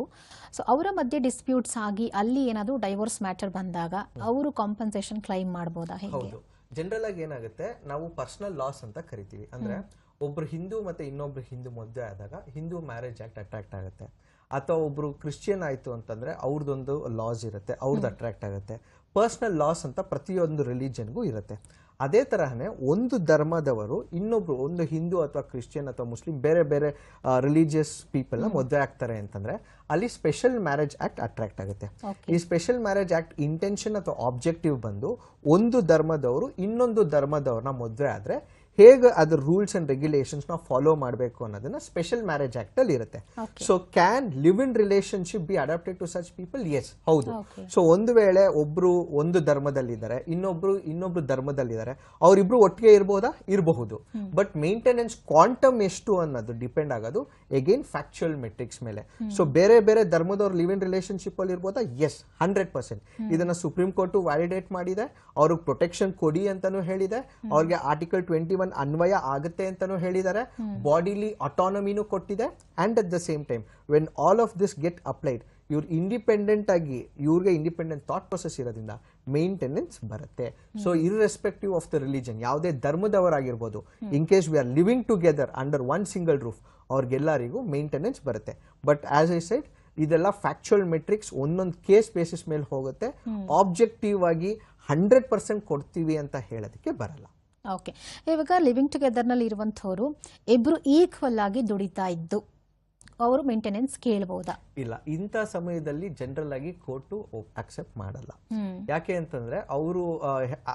ಸೊ ಅವರ ಮಧ್ಯೆ ಡಿಸ್ಪ್ಯೂಟ್ಸ್ ಆಗಿ ಅಲ್ಲಿ ಏನಾದರೂ ಡೈವೋರ್ಸ್ ಮ್ಯಾಟರ್ ಬಂದಾಗ ಅವರು ಕಾಂಪನ್ಸೇಷನ್ ಕ್ಲೈಮ್ ಮಾಡ್ಬೋದಾ ಹೇಗೆ? ಹೌದು. ಜನರಲ್ ಆಗಿ ಏನಾಗುತ್ತೆ ನಾವು ಪರ್ಸನಲ್ ಲಾಸ್ ಅಂತ ಕರಿತೀವಿ. ಅಂದ್ರೆ ಒಬ್ರು ಹಿಂದೂ ಮತ್ತೆ ಇನ್ನೊಬ್ರು ಹಿಂದೂ ಮದುವೆ ಆದಾಗ ಹಿಂದೂ ಮ್ಯಾರೇಜ್ ಆಕ್ಟ್ ಅಟ್ರಾಕ್ಟ್ ಆಗುತ್ತೆ. ಅಥವಾ ಒಬ್ರು ಕ್ರಿಶ್ಚಿಯನ್ ಆಯ್ತು ಅಂತಂದ್ರೆ ಅವ್ರದ್ದೊಂದು ಲಾಸ್ ಇರುತ್ತೆ ಅವ್ರದ್ದು ಅಟ್ರಾಕ್ಟ್ ಆಗುತ್ತೆ. ಪರ್ಸನಲ್ ಲಾಸ್ ಅಂತ ಪ್ರತಿಯೊಂದು ರಿಲಿಜನ್ಗೂ ಇರುತ್ತೆ. ಅದೇ ತರಹನೇ ಒಂದು ಧರ್ಮದವರು ಇನ್ನೊಬ್ರು ಒಂದು ಹಿಂದೂ ಅಥವಾ ಕ್ರಿಶ್ಚಿಯನ್ ಅಥವಾ ಮುಸ್ಲಿಂ ಬೇರೆ ಬೇರೆ ರಿಲಿಜಿಯಸ್ ಪೀಪಲ್ನ ಮದುವೆ ಆಗ್ತಾರೆ ಅಂತಂದ್ರೆ ಅಲ್ಲಿ ಸ್ಪೆಷಲ್ ಮ್ಯಾರೇಜ್ ಆಕ್ಟ್ ಅಟ್ರಾಕ್ಟ್ ಆಗುತ್ತೆ. ಈ ಸ್ಪೆಷಲ್ ಮ್ಯಾರೇಜ್ ಆಕ್ಟ್ ಇಂಟೆನ್ಷನ್ ಅಥವಾ ಆಬ್ಜೆಕ್ಟಿವ್ ಬಂದು ಒಂದು ಧರ್ಮದವರು ಇನ್ನೊಂದು ಧರ್ಮದವ್ರನ್ನ ಮದುವೆ ಆದ್ರೆ ಹೇಗೆ ಅದ್ರ ರೂಲ್ಸ್ ಅಂಡ್ ರೆಗ್ಯುಲೇಷನ್ಸ್ನ ಫಾಲೋ ಮಾಡಬೇಕು ಅನ್ನೋದನ್ನ ಸ್ಪೆಷಲ್ ಮ್ಯಾರೇಜ್ ಆಕ್ಟ್ ಅಲ್ಲಿ ಇರುತ್ತೆ. So can live in relationship be adapted to such people yes ಹೌದು. ಸೊ ಒಂದು ವೇಳೆ ಒಬ್ರು ಒಂದು ಧರ್ಮದಲ್ಲಿದ್ದಾರೆ ಇನ್ನೊಬ್ರು ಇನ್ನೊಬ್ರು ಧರ್ಮದಲ್ಲಿದ್ದಾರೆ ಅವರಿಬ್ರು ಒಟ್ಟಿಗೆ ಇರಬಹುದಾ. ಇರಬಹುದು ಬಟ್ ಮೇಂಟೆನೆನ್ಸ್ ಕ್ವಾಂಟಮ್ ಎಷ್ಟು ಅನ್ನೋದು ಡಿಪೆಂಡ್ ಆಗೋದು ಎಗೇನ್ ಫ್ಯಾಕ್ಚುಯಲ್ ಮೆಟ್ರಿಕ್ಸ್ ಮೇಲೆ. ಸೊ ಬೇರೆ ಬೇರೆ ಧರ್ಮದವ್ರು ಲಿವ್ ಇನ್ ರಿಲೇಶನ್ಶಿಪ್ ಅಲ್ಲಿ ಇರ್ಬೋದಾ? ಎಸ್ ಹಂಡ್ರೆಡ್ ಪರ್ಸೆಂಟ್ ಇದನ್ನ ಸುಪ್ರೀಂ ಕೋರ್ಟ್ ವ್ಯಾಲಿಡೇಟ್ ಮಾಡಿದೆ. ಅವ್ರಿಗೆ ಪ್ರೊಟೆಕ್ಷನ್ ಕೊಡಿ ಅಂತಾನು ಹೇಳಿದೆ. ಅವ್ರಿಗೆ ಆರ್ಟಿಕಲ್ ಟ್ವೆಂಟಿ ಒನ್ ಅನ್ವಯ ಆಗುತ್ತೆ ಅಂತಾನು ಹೇಳಿದ್ದಾರೆ ಬಾಡಿಲಿ ಅಟಾನಮಿನೂ ಕೊಟ್ಟಿದೆ. And at the same time when all of this get applied ಇವ್ರು ಇಂಡಿಪೆಂಡೆಂಟ್ ಆಗಿ ಇವ್ರಿಗೆ ಇಂಡಿಪೆಂಡೆಂಟ್ ಥಾಟ್ ಪ್ರೊಸೆಸ್ ಇರೋದ್ರಿಂದ ಮೇಂಟೆನೆನ್ಸ್ ಬರುತ್ತೆ. So irrespective of the religion ಯಾವುದೇ ಧರ್ಮದವರಾಗಿರ್ಬೋದು in case we are living together under one single roof ಅವ್ರಿಗೆಲ್ಲರಿಗೂ maintenance ಬರುತ್ತೆ. ಬಟ್ ಆಸ್ ಐ ಸೈಡ್ ಇದೆಲ್ಲ ಫ್ಯಾಕ್ಚುಯಲ್ ಮೆಟ್ರಿಕ್ಸ್ ಒಂದೊಂದು ಕೇಸ್ ಬೇಸಿಸ್ ಮೇಲೆ ಹೋಗುತ್ತೆ. ಆಬ್ಜೆಕ್ಟಿವ್ ಆಗಿ ಹಂಡ್ರೆಡ್ ಪರ್ಸೆಂಟ್ ಕೊಡ್ತೀವಿ ಅಂತ ಹೇಳೋದಕ್ಕೆ ಬರಲ್ಲ. ಓಕೆ. ಇವಾಗ ಲಿವಿಂಗ್ ಟುಗೆದರ್ನಲ್ಲಿ ಇರುವಂಥವ್ರು ಇಬ್ರು ಈಕ್ವಲ್ ಆಗಿ ದುಡಿತಾ ಇದ್ದು ಅವರು ಮೇಂಟೆನೆನ್ಸ್ ಕೇಳಬಹುದಾ ಇಲ್ಲ ಇಂಥ ಸಮಯದಲ್ಲಿ ಜನರಲ್ ಆಗಿ ಕೋರ್ಟು ಅಕ್ಸೆಪ್ಟ್ ಮಾಡಲ್ಲ. ಯಾಕೆ ಅಂತಂದ್ರೆ ಅವರು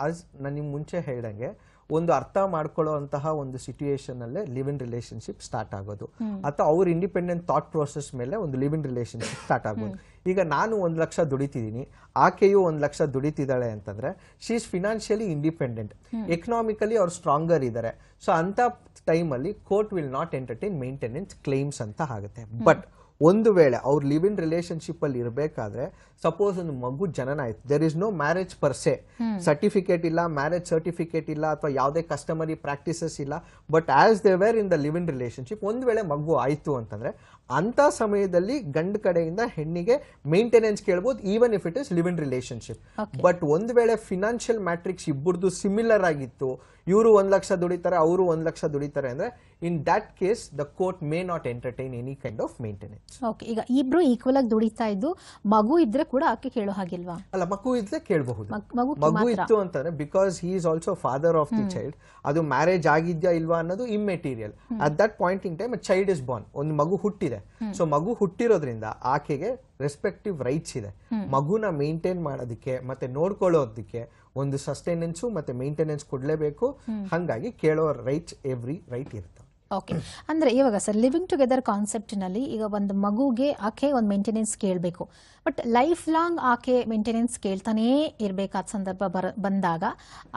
ಆಸ್ ನಾನು ನಿಮ್ಗೆ ಮುಂಚೆ ಹೇಳ್ದಂಗೆ ಒಂದು ಅರ್ಥ ಮಾಡ್ಕೊಳ್ಳೋ ಅಂತಹ ಒಂದು ಸಿಚುಯೇಷನ್ ಅಲ್ಲೇ ಲಿವ್ ಇನ್ ರಿಲೇಶನ್ಶಿಪ್ ಸ್ಟಾರ್ಟ್ ಆಗೋದು ಅಥವಾ ಅವ್ರ ಇಂಡಿಪೆಂಡೆಂಟ್ ಥಾಟ್ ಪ್ರೋಸೆಸ್ ಮೇಲೆ ಒಂದು ಲಿವ್ ಇನ್ ರಿಲೇಶನ್ಶಿಪ್ ಸ್ಟಾರ್ಟ್ ಆಗೋದು ಈಗ ನಾನು ಒಂದು ಲಕ್ಷ ದುಡಿತಿದ್ದೀನಿ ಆಕೆಯು ಒಂದು ಲಕ್ಷ ದುಡಿತಿದ್ದಾಳೆ ಅಂತಂದ್ರೆ she is financially independent economically ಅವ್ರು ಸ್ಟ್ರಾಂಗರ್ ಇದ್ದಾರೆ ಸೊ ಅಂತ ಟೈಮಲ್ಲಿ court will not entertain maintenance claims ಅಂತ ಆಗುತ್ತೆ. ಬಟ್ ಒಂದು ವೇಳೆ ಅವ್ರು ಲಿವ್ ಇನ್ ರಿಲೇಶನ್ಶಿಪ್ ಅಲ್ಲಿ ಇರಬೇಕಾದ್ರೆ ಸಪೋಸ್ ಒಂದು ಮಗು ಜನನ ಆಯ್ತು there is no marriage per se certificate ಇಲ್ಲ ಮ್ಯಾರೇಜ್ ಸರ್ಟಿಫಿಕೇಟ್ ಇಲ್ಲ ಅಥವಾ ಯಾವುದೇ ಕಸ್ಟಮರಿ ಪ್ರಾಕ್ಟೀಸಸ್ ಇಲ್ಲ. But as they were in the live in relationship ಒಂದು ವೇಳೆ ಮಗು ಆಯ್ತು ಅಂತಂದ್ರೆ ಅಂತ ಸಮಯದಲ್ಲಿ ಗಂಡ ಕಡೆಯಿಂದ ಹೆಣ್ಣಿಗೆ ಮೇಂಟೆನೆನ್ಸ್ ಕೇಳ್ಬೋದು even if it is live in relationship but ಒಂದು ವೇಳೆ ಫಿನಾನ್ಷಿಯಲ್ ಮ್ಯಾಟ್ರಿಕ್ಸ್ ಇಬ್ಬರದು ಸಿಮಿಲರ್ ಆಗಿತ್ತು ಇವರು ಒಂದ್ ಲಕ್ಷ ದುಡಿತಾರೆ ಅವರು ಒಂದ್ ಲಕ್ಷ ದುಡಿತಾರೆ ಅಂದ್ರೆ in that case the court may not entertain any kind of maintenance okay ಈಗ ಇಬ್ರು ಈಕ್ವಲ್ ಆಗಿ ದುಡಿತಾ ಇದ್ದು ಮಗು ಇದ್ರೆ ಕೂಡ ಆಕೆ ಕೇಳೋ ಹಾಗಿಲ್ವಾ? ಅಲ್ಲ ಮಗು ಇದ್ರೆ ಕೇಳಬಹುದು. ಮಗು. ಇತ್ತು ಅಂತಂದ್ರೆ because he is also father of the child ಅದು ಮ್ಯಾರೇಜ್ ಆಗಿದ್ಯಾ ಇಲ್ವಾ ಅನ್ನೋದು immaterial at that point in time child is born ಒಂದು ಮಗು ಹುಟ್ಟಿದೆ. ಸೊ ಮಗು ಹುಟ್ಟಿರೋದ್ರಿಂದ ಆಕೆಗೆ ರೆಸ್ಪೆಕ್ಟಿವ್ ರೈಟ್ಸ್ ಇದೆ. ಮಗುನ ಮೇಂಟೈನ್ ಮಾಡೋದಕ್ಕೆ ಮತ್ತೆ ನೋಡ್ಕೊಳ್ಳೋದಕ್ಕೆ ಒಂದು ಸಸ್ಟೈನೆನ್ಸು ಮತ್ತೆ ಮೇಂಟೆನೆನ್ಸ್ ಕೊಡ್ಲೇಬೇಕು. ಹಂಗಾಗಿ ಕೇಳೋ ರೈಟ್ಸ್ ಎವ್ರಿ ರೈಟ್ ಇರುತ್ತೆ. ಓಕೆ ಅಂದ್ರೆ ಇವಾಗ ಸರ್ ಲಿವಿಂಗ್ ಟುಗೆದರ್ ಕಾನ್ಸೆಪ್ಟ್ನಲ್ಲಿ ಈಗ ಒಂದು ಮಗುಗೆ ಆಕೆ ಒಂದು ಮೇಂಟೆನೆನ್ಸ್ ಕೇಳಬೇಕು. ಬಟ್ ಲೈಫ್ ಲಾಂಗ್ ಆಕೆ ಮೇಂಟೆನೆನ್ಸ್ ಕೇಳ್ತಾನೇ ಇರಬೇಕಾದ ಸಂದರ್ಭ ಬರ ಬಂದಾಗ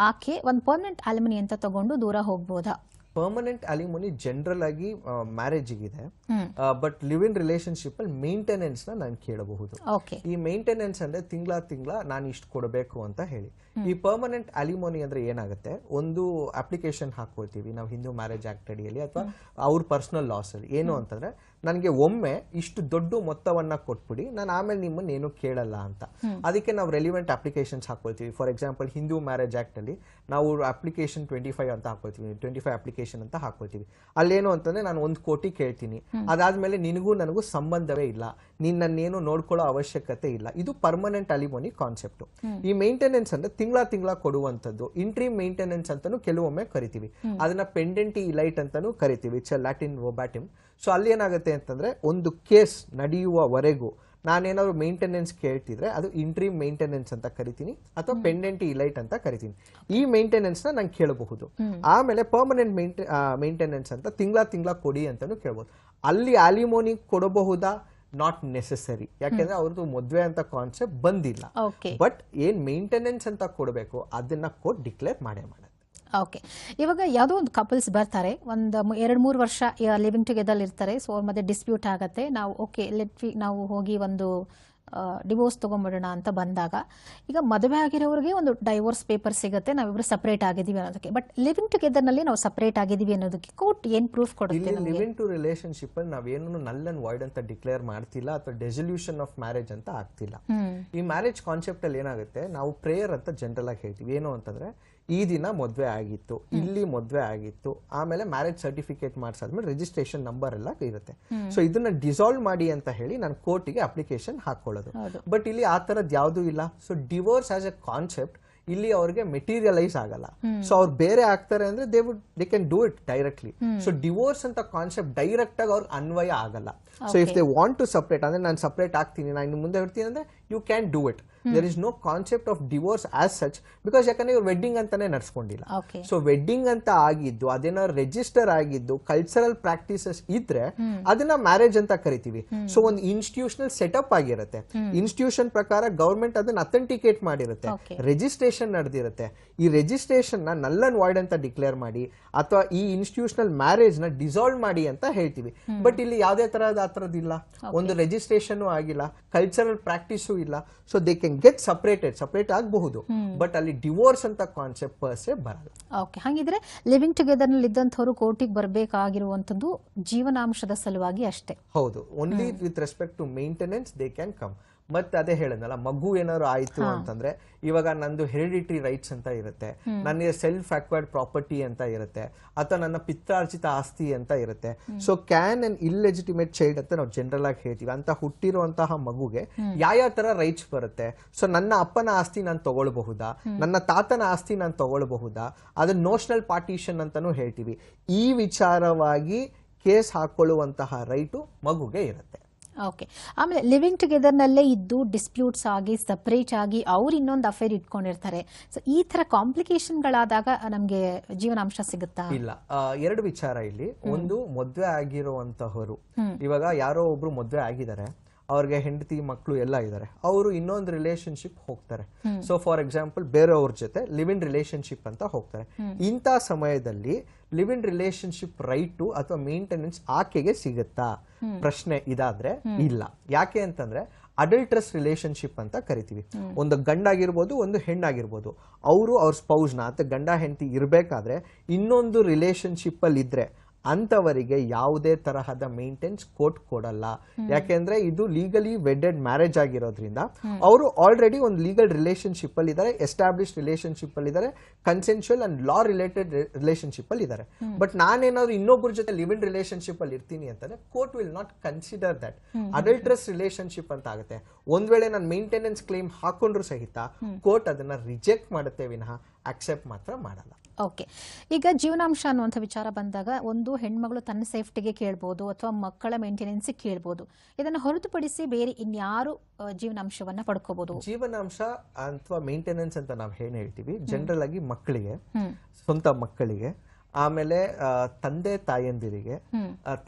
ಆಕೆ ಒಂದು ಪರ್ಮನೆಂಟ್ ಅಲ್ಮಿನಿ ಅಂತ ತಗೊಂಡು ದೂರ ಹೋಗ್ಬೋದಾ? ಪರ್ಮನೆಂಟ್ ಅಲಿಮೋನಿ ಜನರಲ್ ಆಗಿ ಮ್ಯಾರೇಜ್ ಇದೆ ಬಟ್ ಲಿವ್ ಇನ್ ರಿಲೇಶನ್ಶಿಪ್ ಅಲ್ಲಿ ಮೇಂಟೆನೆನ್ಸ್ನ ನಾನು ಕೇಳಬಹುದು. ಈ ಮೇಂಟೆನೆನ್ಸ್ ಅಂದ್ರೆ ತಿಂಗಳ ತಿಂಗಳ ನಾನು ಇಷ್ಟು ಕೊಡಬೇಕು ಅಂತ ಹೇಳಿ. ಈ ಪರ್ಮನೆಂಟ್ ಅಲಿಮೋನಿ ಅಂದ್ರೆ ಏನಾಗುತ್ತೆ? ಒಂದು ಅಪ್ಲಿಕೇಶನ್ ಹಾಕೊಳ್ತೀವಿ. ನಾವು ಹಿಂದೂ ಮ್ಯಾರೇಜ್ ಆಕ್ಟ್ ಅಡಿಯಲ್ಲಿ ಅಥವಾ ಅವ್ರ ಪರ್ಸನಲ್ ಲಾಸ್ ಅಲ್ಲಿ. ಏನು ಅಂತಂದ್ರೆ ನನಗೆ ಒಮ್ಮೆ ಇಷ್ಟು ದೊಡ್ಡ ಮೊತ್ತವನ್ನ ಕೊಟ್ಬಿಡಿ ನಾನು ಆಮೇಲೆ ನಿಮ್ಮನ್ನ ಏನು ಕೇಳಲ್ಲ ಅಂತ. ಅದಕ್ಕೆ ನಾವು relevant applications ಹಾಕೊಳ್ತೀವಿ. For example Hindu marriage act ಅಲ್ಲಿ ನಾವು ಅಪ್ಲಿಕೇಶನ್ ಟ್ವೆಂಟಿ ಫೈವ್ ಅಂತ ಹಾಕೊಳ್ತೀವಿ. ಟ್ವೆಂಟಿ ಫೈವ್ ಅಪ್ಲಿಕೇಶನ್ ಅಂತ ಹಾಕೊಳ್ತೀವಿ. ಅಲ್ಲೇನು ಅಂತಂದ್ರೆ ನಾನು ಒಂದು ಕೋಟಿ ಕೇಳ್ತೀನಿ. ಅದಾದ್ಮೇಲೆ ನಿನಗೂ ನನಗೂ ಸಂಬಂಧವೇ ಇಲ್ಲ. ನೀನ್ ನನ್ನೇನು ನೋಡ್ಕೊಳ್ಳೋ ಅವಶ್ಯಕತೆ ಇಲ್ಲ. ಇದು ಪರ್ಮನೆಂಟ್ ಅಲಿಮೋನಿ ಕಾನ್ಸೆಪ್ಟ್ ಈ ಮೇಂಟೆನೆನ್ಸ್ ಅಂದ್ರೆ ತಿಂಗಳ ತಿಂಗಳ ಕೊಡುವಂತದ್ದು ಇಂಟ್ರಿ ಮೇಂಟೆನೆನ್ಸ್ ಅಂತಾನು ಕೆಲವೊಮ್ಮೆ ಕರಿತೀವಿ. ಅದನ್ನ ಪೆಂಡೆಂಟಿ ಇಲೈಟ್ ಅಂತಾನು ಕರಿತೀವಿ. ಇಟ್ಸ್ ಲ್ಯಾಟಿನ್ ವೊಬ್ಯಾಟಿಮ್ ಸೊ ಅಲ್ಲಿ ಏನಾಗುತ್ತೆ ಅಂತಂದ್ರೆ ಒಂದು ಕೇಸ್ ನಡೆಯುವವರೆಗೂ ನಾನೇನಾದ್ರು ಮೇಂಟೆನೆನ್ಸ್ ಕೇಳ್ತಿದ್ರೆ ಅದು ಇಂಟ್ರಿ ಮೇಂಟೆನೆನ್ಸ್ ಅಂತ ಕರಿತೀನಿ ಅಥವಾ ಪೆಂಡೆಂಟಿ ಇಲೈಟ್ ಅಂತ ಕರಿತೀನಿ. ಈ ಮೇಂಟೆನೆನ್ಸ್ನ ನಂಗೆ ಕೇಳಬಹುದು. ಆಮೇಲೆ ಪರ್ಮನೆಂಟ್ ಮೇಂಟೆನೆನ್ಸ್ ಅಂತ ತಿಂಗಳ ತಿಂಗಳ ಕೊಡಿ ಅಂತಾನು ಕೇಳ್ಬೋದು ಅಲ್ಲಿ ಆಲಿಮೋನಿ ಕೊಡಬಹುದಾ? ನಾಟ್ ನೆಸೆಸರಿ ಯಾಕೆಂದ್ರೆ ಅವ್ರದ್ದು ಮದುವೆ ಅಂತ ಕಾನ್ಸೆಪ್ಟ್ ಬಂದಿಲ್ಲ. ಓಕೆ ಬಟ್ ಏನ್ ಮೇಂಟೆನೆನ್ಸ್ ಅಂತ ಕೊಡಬೇಕು ಅದನ್ನ ಕೊಟ್ಟು ಡಿಕ್ಲೇರ್ ಮಾಡೇ ಮಾಡುತ್ತೆ. ಓಕೆ ಇವಾಗ ಯಾವುದೋ ಒಂದು ಕಪಲ್ಸ್ ಬರ್ತಾರೆ ಒಂದು ಎರಡು ಮೂರು ವರ್ಷ ಲಿವಿಂಗ್ ಟುಗೆದರ್ ಇರ್ತಾರೆ ಸೊ ಅವ್ರ ಮಧ್ಯೆ ಡಿಸ್ಪ್ಯೂಟ್ ಆಗುತ್ತೆ. ನಾವು ಓಕೆ ಲೆಟ್ ನಾವು ಹೋಗಿ ಒಂದು ಡಿವೋರ್ಸ್ ತೊಗೊಂಬಿಡೋಣ ಅಂತ ಬಂದಾಗ ಈಗ ಮದುವೆ ಆಗಿರೋರಿಗೆ ಒಂದು ಡೈವೋರ್ಸ್ ಪೇಪರ್ ಸಿಗುತ್ತೆ. ನಾವಿಬ್ರು ಸಪ್ರೇಟ್ ಆಗಿದ್ದೀವಿ ಅನ್ನೋದಕ್ಕೆ. ಬಟ್ ಲಿವಿಂಗ್ ಟುಗೆದರ್ನಲ್ಲಿ ನಾವು ಸಪ್ರೇಟ್ ಆಗಿದ್ದೀವಿ ಅನ್ನೋದಕ್ಕೆ ಕೋರ್ಟ್ ಏನು ಪ್ರೂಫ್ ಕೊಡುತ್ತೆ ಇಲ್ಲಿ ಲಿವಿಂಗ್ ಟು ರಿಲೇಶನ್ಶಿಪ್ ಅಲ್ಲಿ ನಾವೇನು ನಲ್ ಅಂಡ್ ವಾಯ್ಡ್ ಅಂತ ಡಿಕ್ಲೇರ್ ಮಾಡ್ತಿಲ್ಲ ಅಥವಾ ಡೆಸೊಲ್ಯೂಷನ್ ಆಫ್ ಮ್ಯಾರೇಜ್ ಅಂತ ಆಗ್ತಿಲ್ಲ. ಈ ಮ್ಯಾರೇಜ್ ಕಾನ್ಸೆಪ್ಟ್ ಅಲ್ಲಿ ಏನಾಗುತ್ತೆ? ನಾವು ಪ್ರೇಯರ್ ಅಂತ ಜನರಲ್ ಆಗಿ ಹೇಳ್ತೀವಿ. ಏನು ಅಂತಂದ್ರೆ ಈ ದಿನ ಮದುವೆ ಆಗಿತ್ತು ಇಲ್ಲಿ ಮದುವೆ ಆಗಿತ್ತು ಆಮೇಲೆ ಮ್ಯಾರೇಜ್ ಸರ್ಟಿಫಿಕೇಟ್ ಮಾಡಿಸಾದ್ಮೇಲೆ ರಿಜಿಸ್ಟ್ರೇಷನ್ ನಂಬರ್ ಎಲ್ಲ ಇರುತ್ತೆ. ಸೊ ಇದನ್ನ ಡಿಸಾಲ್ವ್ ಮಾಡಿ ಅಂತ ಹೇಳಿ ನಾನು ಕೋರ್ಟಿಗೆ ಅಪ್ಲಿಕೇಶನ್ ಹಾಕೊಳ್ಳೋದು. ಬಟ್ ಇಲ್ಲಿ ಆ ತರದ್ ಯಾವ್ದು ಇಲ್ಲ. So divorce as a concept ಇಲ್ಲಿ ಅವ್ರಿಗೆ ಮೆಟೀರಿಯಲೈಸ್ ಆಗಲ್ಲ. ಸೊ ಅವ್ರು ಬೇರೆ ಆಗ್ತಾರೆ ಅಂದ್ರೆ they would they can do it directly so divorce ಅಂತ ಕಾನ್ಸೆಪ್ಟ್ ಡೈರೆಕ್ಟ್ ಆಗಿ ಅವ್ರಿಗೆ ಅನ್ವಯ ಆಗಲ್ಲ. So if they want to separate ಅಂದ್ರೆ ನಾನು ಸಪ್ರೇಟ್ ಆಗ್ತೀನಿ ನಾನು ಇನ್ನು ಮುಂದೆ ಇರ್ತೀನಿ ಅಂದ್ರೆ you can do it there is no concept of divorce as such because ಯಾಕಂದ್ರೆ ಇವ್ರು ವೆಡ್ಡಿಂಗ್ ಅಂತಾನೆ ನಡ್ಸ್ಕೊಂಡಿಲ್ಲ. ಸೊ ವೆಡ್ಡಿಂಗ್ ಅಂತ ಆಗಿದ್ದು ಅದೇನೋ ರಿಜಿಸ್ಟರ್ ಆಗಿದ್ದು ಕಲ್ಚರಲ್ ಪ್ರಾಕ್ಟೀಸಸ್ ಇದ್ರೆ ಅದನ್ನ ಮ್ಯಾರೇಜ್ ಅಂತ ಕರಿತೀವಿ. ಸೊ ಒಂದು ಇನ್ಸ್ಟಿಟ್ಯೂಷನಲ್ ಸೆಟಪ್ ಆಗಿರುತ್ತೆ. ಇನ್ಸ್ಟಿಟ್ಯೂಷನ್ ಪ್ರಕಾರ ಗೌರ್ಮೆಂಟ್ ಅದನ್ನ ಅಥೆಂಟಿಕೇಟ್ ಮಾಡಿರುತ್ತೆ. ರಿಜಿಸ್ಟ್ರೇಷನ್ ನಡೆದಿರುತ್ತೆ. ಈ ರಿಜಿಸ್ಟ್ರೇಷನ್ನ ನಲ್ ಅಂಡ್ ವಾಯ್ಡ್ ಅಂತ ಡಿಕ್ಲೇರ್ ಮಾಡಿ ಅಥವಾ ಈ ಇನ್ಸ್ಟಿಟ್ಯೂಷನಲ್ ಮ್ಯಾರೇಜ್ನ ಡಿಸಾಲ್ವ್ ಮಾಡಿ ಅಂತ ಹೇಳ್ತೀವಿ. ಬಟ್ ಇಲ್ಲಿ ಯಾವುದೇ ತರಹದ ಆ ತರದಿಲ್ಲ ಒಂದು ರಿಜಿಸ್ಟ್ರೇಷನ್ ಆಗಿಲ್ಲ. ಕಲ್ಚರಲ್ ಪ್ರಾಕ್ಟೀಸು ಇಲ್ಲ. So they can get separated separate ಆಗಬಹುದು. ಬಟ್ ಅಲ್ಲಿ ಡಿವೋರ್ಸ್ ಅಂತ ಕಾನ್ಸೆಪ್ಟ್ ಪರ್ಸೆ ಬರಲ್ಲ. ಓಕೆ ಹಾಗಿದ್ರೆ ಲಿವಿಂಗ್ ಟುಗೆದರ್ನಲ್ಲಿ ಇದ್ದಂತವರು ಕೋರ್ಟಿಗೆ ಬರಬೇಕಾಗಿರುವಂತದ್ದು ಜೀವನಾಂಶದ ಸಲುವಾಗಿ ಅಷ್ಟೇ. ಹೌದು. Only with respect to maintenance they can come ಮತ್ತೆ ಅದೇ ಹೇಳದ್ನಲ್ಲ ಮಗು ಏನಾದ್ರು ಆಯ್ತು ಅಂತಂದ್ರೆ ಇವಾಗ ನಂದು ಹೆರಿಡಿಟರಿ ರೈಟ್ಸ್ ಅಂತ ಇರುತ್ತೆ ನನಗೆ ಸೆಲ್ಫ್ ಅಕ್ವೈರ್ಡ್ ಪ್ರಾಪರ್ಟಿ ಅಂತ ಇರುತ್ತೆ ಅಥವಾ ನನ್ನ ಪಿತ್ರಾರ್ಜಿತ ಆಸ್ತಿ ಅಂತ ಇರುತ್ತೆ. So can an illegitimate child ಅಂತ ನಾವು ಜನರಲ್ ಆಗಿ ಹೇಳ್ತೀವಿ ಅಂತ ಹುಟ್ಟಿರುವಂತಹ ಮಗುಗೆ ಯಾವ ತರ ರೈಟ್ಸ್ ಬರುತ್ತೆ? ಸೊ ನನ್ನ ಅಪ್ಪನ ಆಸ್ತಿ ನಾನು ತಗೊಳ್ಬಹುದಾ? ನನ್ನ ತಾತನ ಆಸ್ತಿ ನಾನು ತಗೊಳ್ಬಹುದಾ? ಅದನ್ನ ನೋಷನಲ್ ಪಾರ್ಟಿಷನ್ ಅಂತಾನೂ ಹೇಳ್ತೀವಿ. ಈ ವಿಚಾರವಾಗಿ ಕೇಸ್ ಹಾಕೊಳ್ಳುವಂತಹ ರೈಟು ಮಗುಗೆ ಇರುತ್ತೆ. ಓಕೆ ಆಮೇಲೆ ಲಿವಿಂಗ್ ಟುಗೆದರ್ನಲ್ಲೇ ಇದ್ದು ಡಿಸ್ಪ್ಯೂಟ್ಸ್ ಆಗಿ ಸಪ್ರೇಟ್ ಆಗಿ ಅವ್ರು ಇನ್ನೊಂದು ಅಫೇರ್ ಇಟ್ಕೊಂಡಿರ್ತಾರೆ. ಸೊ ಈ ಥರ ಕಾಂಪ್ಲಿಕೇಶನ್ಗಳಾದಾಗ ನಮಗೆ ಜೀವನಾಂಶ ಸಿಗುತ್ತಾ? ಇಲ್ಲ. ಎರಡು ವಿಚಾರ ಇಲ್ಲಿ. ಒಂದು ಮದ್ವೆ ಆಗಿರುವಂತಹವರು. ಇವಾಗ ಯಾರೋ ಒಬ್ರು ಮದ್ವೆ ಆಗಿದ್ದಾರೆ. ಅವ್ರಿಗೆ ಹೆಂಡತಿ ಮಕ್ಕಳು ಎಲ್ಲ ಇದ್ದಾರೆ. ಅವರು ಇನ್ನೊಂದು ರಿಲೇಶನ್ಶಿಪ್ ಹೋಗ್ತಾರೆ. ಸೊ ಫಾರ್ ಎಕ್ಸಾಂಪಲ್ ಬೇರೆಯವ್ರ ಜೊತೆ ಲಿವ್ ಇನ್ ರಿಲೇಶನ್ಶಿಪ್ ಅಂತ ಹೋಗ್ತಾರೆ. ಇಂಥ ಸಮಯದಲ್ಲಿ ಲಿವ್ ಇನ್ ರಿಲೇಶನ್ಶಿಪ್ ರೈಟು ಅಥವಾ ಮೇಂಟೆನೆನ್ಸ್ ಆಕೆಗೆ ಸಿಗುತ್ತಾ? ಪ್ರಶ್ನೆ ಇದಾದ್ರೆ ಇಲ್ಲ. ಯಾಕೆ ಅಂತಂದ್ರೆ ಅಡಲ್ಟ್ರಸ್ ರಿಲೇಶನ್ಶಿಪ್ ಅಂತ ಕರಿತೀವಿ. ಒಂದು ಗಂಡಾಗಿರ್ಬೋದು ಒಂದು ಹೆಣ್ಣಾಗಿರ್ಬೋದು. ಅವರು ಅವ್ರ ಸ್ಪೌಸ್ನ ಅಥವಾ ಗಂಡ ಹೆಂಡತಿ ಇರಬೇಕಾದ್ರೆ ಇನ್ನೊಂದು ರಿಲೇಶನ್ಶಿಪ್ ಅಲ್ಲಿ ಇದ್ರೆ ಅಂತವರಿಗೆ ಯಾವುದೇ ತರಹದ ಮೇಂಟೆನ್ಸ್ ಕೋರ್ಟ್ ಕೊಡಲ್ಲ. ಯಾಕೆಂದ್ರೆ ಇದು ಲೀಗಲಿ ವೆಡೆಡ್ ಮ್ಯಾರೇಜ್ ಆಗಿರೋದ್ರಿಂದ ಅವರು ಆಲ್ರೆಡಿ ಒಂದು ಲೀಗಲ್ ರಿಲೇಶನ್ಶಿಪ್ ಅಲ್ಲಿ ಇದ್ದಾರೆ ಎಸ್ಟಾಬ್ಲಿಷ್ ರಿಲೇಶನ್ಶಿಪ್ ಅಲ್ಲಿ ಇದ್ದಾರೆ consensual and law related relationship ಅಲ್ಲಿ ಇದ್ದಾರೆ. ಬಟ್ ನಾನೇನಾದ್ರು ಇನ್ನೊಬ್ಬರ ಜೊತೆ ಲಿವ್ ಇನ್ ರಿಲೇಶನ್ಶಿಪ್ ಅಲ್ಲಿ ಇರ್ತೀನಿ ಅಂತಂದ್ರೆ court will not consider that adulterous relationship ಅಂತ ಆಗುತ್ತೆ. ಒಂದ್ ವೇಳೆ ನಾನು ಮೇಂಟೆನೆನ್ಸ್ ಕ್ಲೇಮ್ ಹಾಕೊಂಡ್ರು ಸಹಿತ ಕೋರ್ಟ್ ಅದನ್ನ ರಿಜೆಕ್ಟ್ ಮಾಡುತ್ತೆ ವಿನಃ ಅಕ್ಸೆಪ್ಟ್ ಮಾತ್ರ ಮಾಡಲ್ಲ. ಓಕೆ ಈಗ ಜೀವನಾಂಶ ಅನ್ನುವಂಥ ವಿಚಾರ ಬಂದಾಗ ಒಂದು ಹೆಣ್ಮಗಳು ತನ್ನ ಸೇಫ್ಟಿಗೆ ಕೇಳ್ಬೋದು ಅಥವಾ ಮಕ್ಕಳ ಮೇಂಟೆನೆನ್ಸಿಗೆ ಕೇಳ್ಬೋದು. ಇದನ್ನು ಹೊರತುಪಡಿಸಿ ಬೇರೆ ಇನ್ಯಾರು ಜೀವನಾಂಶವನ್ನು ಪಡ್ಕೋಬಹುದು ಜೀವನಾಂಶ ಅಥವಾ ಮೇಂಟೆನೆನ್ಸ್ ಅಂತ ನಾವು ಏನ್ ಹೇಳ್ತೀವಿ? ಜನರಲ್ ಆಗಿ ಮಕ್ಕಳಿಗೆ. ಸ್ವಂತ ಮಕ್ಕಳಿಗೆ ಆಮೇಲೆ ತಂದೆ ತಾಯಂದಿರಿಗೆ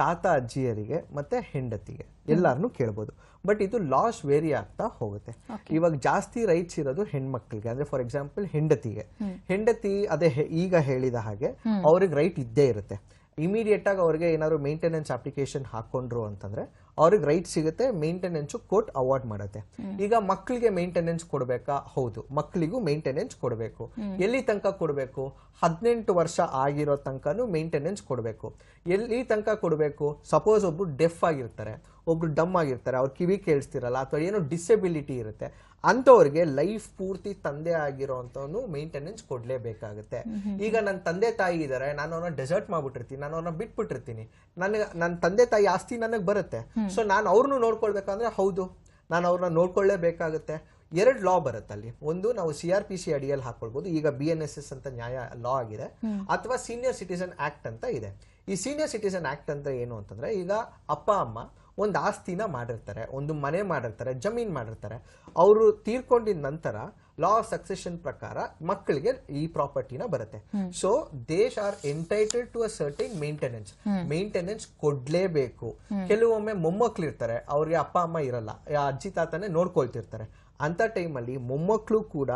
ತಾತ ಅಜ್ಜಿಯರಿಗೆ ಮತ್ತೆ ಹೆಂಡತಿಗೆ ಎಲ್ಲಾರನು ಕೇಳ್ಬೋದು. ಬಟ್ ಇದು ಲಾಸ್ ವೇರಿ ಆಗ್ತಾ ಹೋಗುತ್ತೆ. ಇವಾಗ ಜಾಸ್ತಿ ರೈಟ್ಸ್ ಇರೋದು ಹೆಣ್ಮಕ್ಳಿಗೆ. ಅಂದ್ರೆ ಫಾರ್ ಎಕ್ಸಾಂಪಲ್ ಹೆಂಡತಿಗೆ. ಹೆಂಡತಿ ಅದೇ ಈಗ ಹೇಳಿದ ಹಾಗೆ ಅವ್ರಿಗೆ ರೈಟ್ ಇದ್ದೇ ಇರುತ್ತೆ. ಇಮಿಡಿಯೇಟ್ ಆಗಿ ಅವ್ರಿಗೆ ಏನಾದ್ರು ಮೇಂಟೆನೆನ್ಸ್ ಅಪ್ಲಿಕೇಶನ್ ಹಾಕೊಂಡ್ರು ಅಂತಂದ್ರೆ ಅವ್ರಿಗೆ ರೈಟ್ ಸಿಗುತ್ತೆ ಮೇಂಟೆನೆನ್ಸ್ ಕೋರ್ಟ್ ಅವಾರ್ಡ್ ಮಾಡುತ್ತೆ. ಈಗ ಮಕ್ಕಳಿಗೆ ಮೇಂಟೆನೆನ್ಸ್ ಕೊಡಬೇಕಾ? ಹೌದು. ಮಕ್ಕಳಿಗೂ ಮೇಂಟೆನೆನ್ಸ್ ಕೊಡಬೇಕು. ಎಲ್ಲಿ ತನಕ ಕೊಡಬೇಕು? ಹದಿನೆಂಟು ವರ್ಷ ಆಗಿರೋ ತನಕನೂ ಮೇಂಟೆನೆನ್ಸ್ ಕೊಡಬೇಕು. ಎಲ್ಲಿ ತನಕ ಕೊಡಬೇಕು? ಸಪೋಸ್ ಒಬ್ರು ಡೆಫ್ ಆಗಿರ್ತಾರೆ ಒಬ್ರು ಡಮ್ ಆಗಿರ್ತಾರೆ ಅವ್ರ ಕಿವಿ ಕೇಳಿಸ್ತಿರಲ್ಲ ಅಥವಾ ಏನೋ ಡಿಸೆಬಿಲಿಟಿ ಇರುತ್ತೆ ಅಂಥವ್ರಿಗೆ ಲೈಫ್ ಪೂರ್ತಿ ತಂದೆ ಆಗಿರೋಂಥವ್ನು ಮೇಂಟೆನೆನ್ಸ್ ಕೊಡಲೇಬೇಕಾಗುತ್ತೆ. ಈಗ ನನ್ನ ತಂದೆ ತಾಯಿ ಇದ್ದಾರೆ ನಾನು ಅವ್ರನ್ನ ಡೆಸರ್ಟ್ ಮಾಡ್ಬಿಟ್ಟಿರ್ತೀನಿ ನಾನು ಅವ್ರನ್ನ ಬಿಟ್ಬಿಟ್ಟಿರ್ತೀನಿ. ನನಗೆ ನನ್ನ ತಂದೆ ತಾಯಿ ಆಸ್ತಿ ನನಗೆ ಬರುತ್ತೆ. ಸೊ ನಾನು ಅವ್ರನ್ನೂ ನೋಡ್ಕೊಳ್ಬೇಕಂದ್ರೆ ಹೌದು ನಾನು ಅವ್ರನ್ನ ನೋಡ್ಕೊಳ್ಳೇಬೇಕಾಗುತ್ತೆ ಎರಡು ಲಾ ಬರುತ್ತೆ ಅಲ್ಲಿ. ಒಂದು ನಾವು ಸಿ ಆರ್ ಪಿ ಸಿ ಅಡಿಯಲ್ಲಿ ಹಾಕೊಳ್ಬೋದು. ಈಗ ಬಿ ಎನ್ ಎಸ್ ಎಸ್ ಅಂತ ನ್ಯಾಯ ಲಾ ಆಗಿದೆ. ಅಥವಾ ಸೀನಿಯರ್ ಸಿಟಿಸನ್ ಆಕ್ಟ್ ಅಂತ ಇದೆ. ಈ ಸೀನಿಯರ್ ಸಿಟಿಸನ್ ಆಕ್ಟ್ ಅಂತ ಏನು ಅಂತಂದ್ರೆ ಈಗ ಅಪ್ಪ ಅಮ್ಮ ಒಂದು ಆಸ್ತಿನ ಮಾಡಿರ್ತಾರೆ ಒಂದು ಮನೆ ಮಾಡಿರ್ತಾರೆ ಜಮೀನ್ ಮಾಡಿರ್ತಾರೆ. ಅವರು ತೀರ್ಕೊಂಡಿದ ನಂತರ ಲಾ ಆಫ್ ಸಕ್ಸೆಷನ್ ಪ್ರಕಾರ ಮಕ್ಕಳಿಗೆ ಈ ಪ್ರಾಪರ್ಟಿನ ಬರುತ್ತೆ. So they are entitled to a certain maintenance maintenance ಕೊಡ್ಲೇಬೇಕು. ಕೆಲವೊಮ್ಮೆ ಮೊಮ್ಮಕ್ಳು ಇರ್ತಾರೆ ಅವ್ರಿಗೆ ಅಪ್ಪ ಅಮ್ಮ ಇರಲ್ಲ ಅಜ್ಜಿ ತಾತನೇ ನೋಡ್ಕೊಳ್ತಿರ್ತಾರೆ. ಅಂತ ಟೈಮಲ್ಲಿ ಮೊಮ್ಮಕ್ಕಳು ಕೂಡ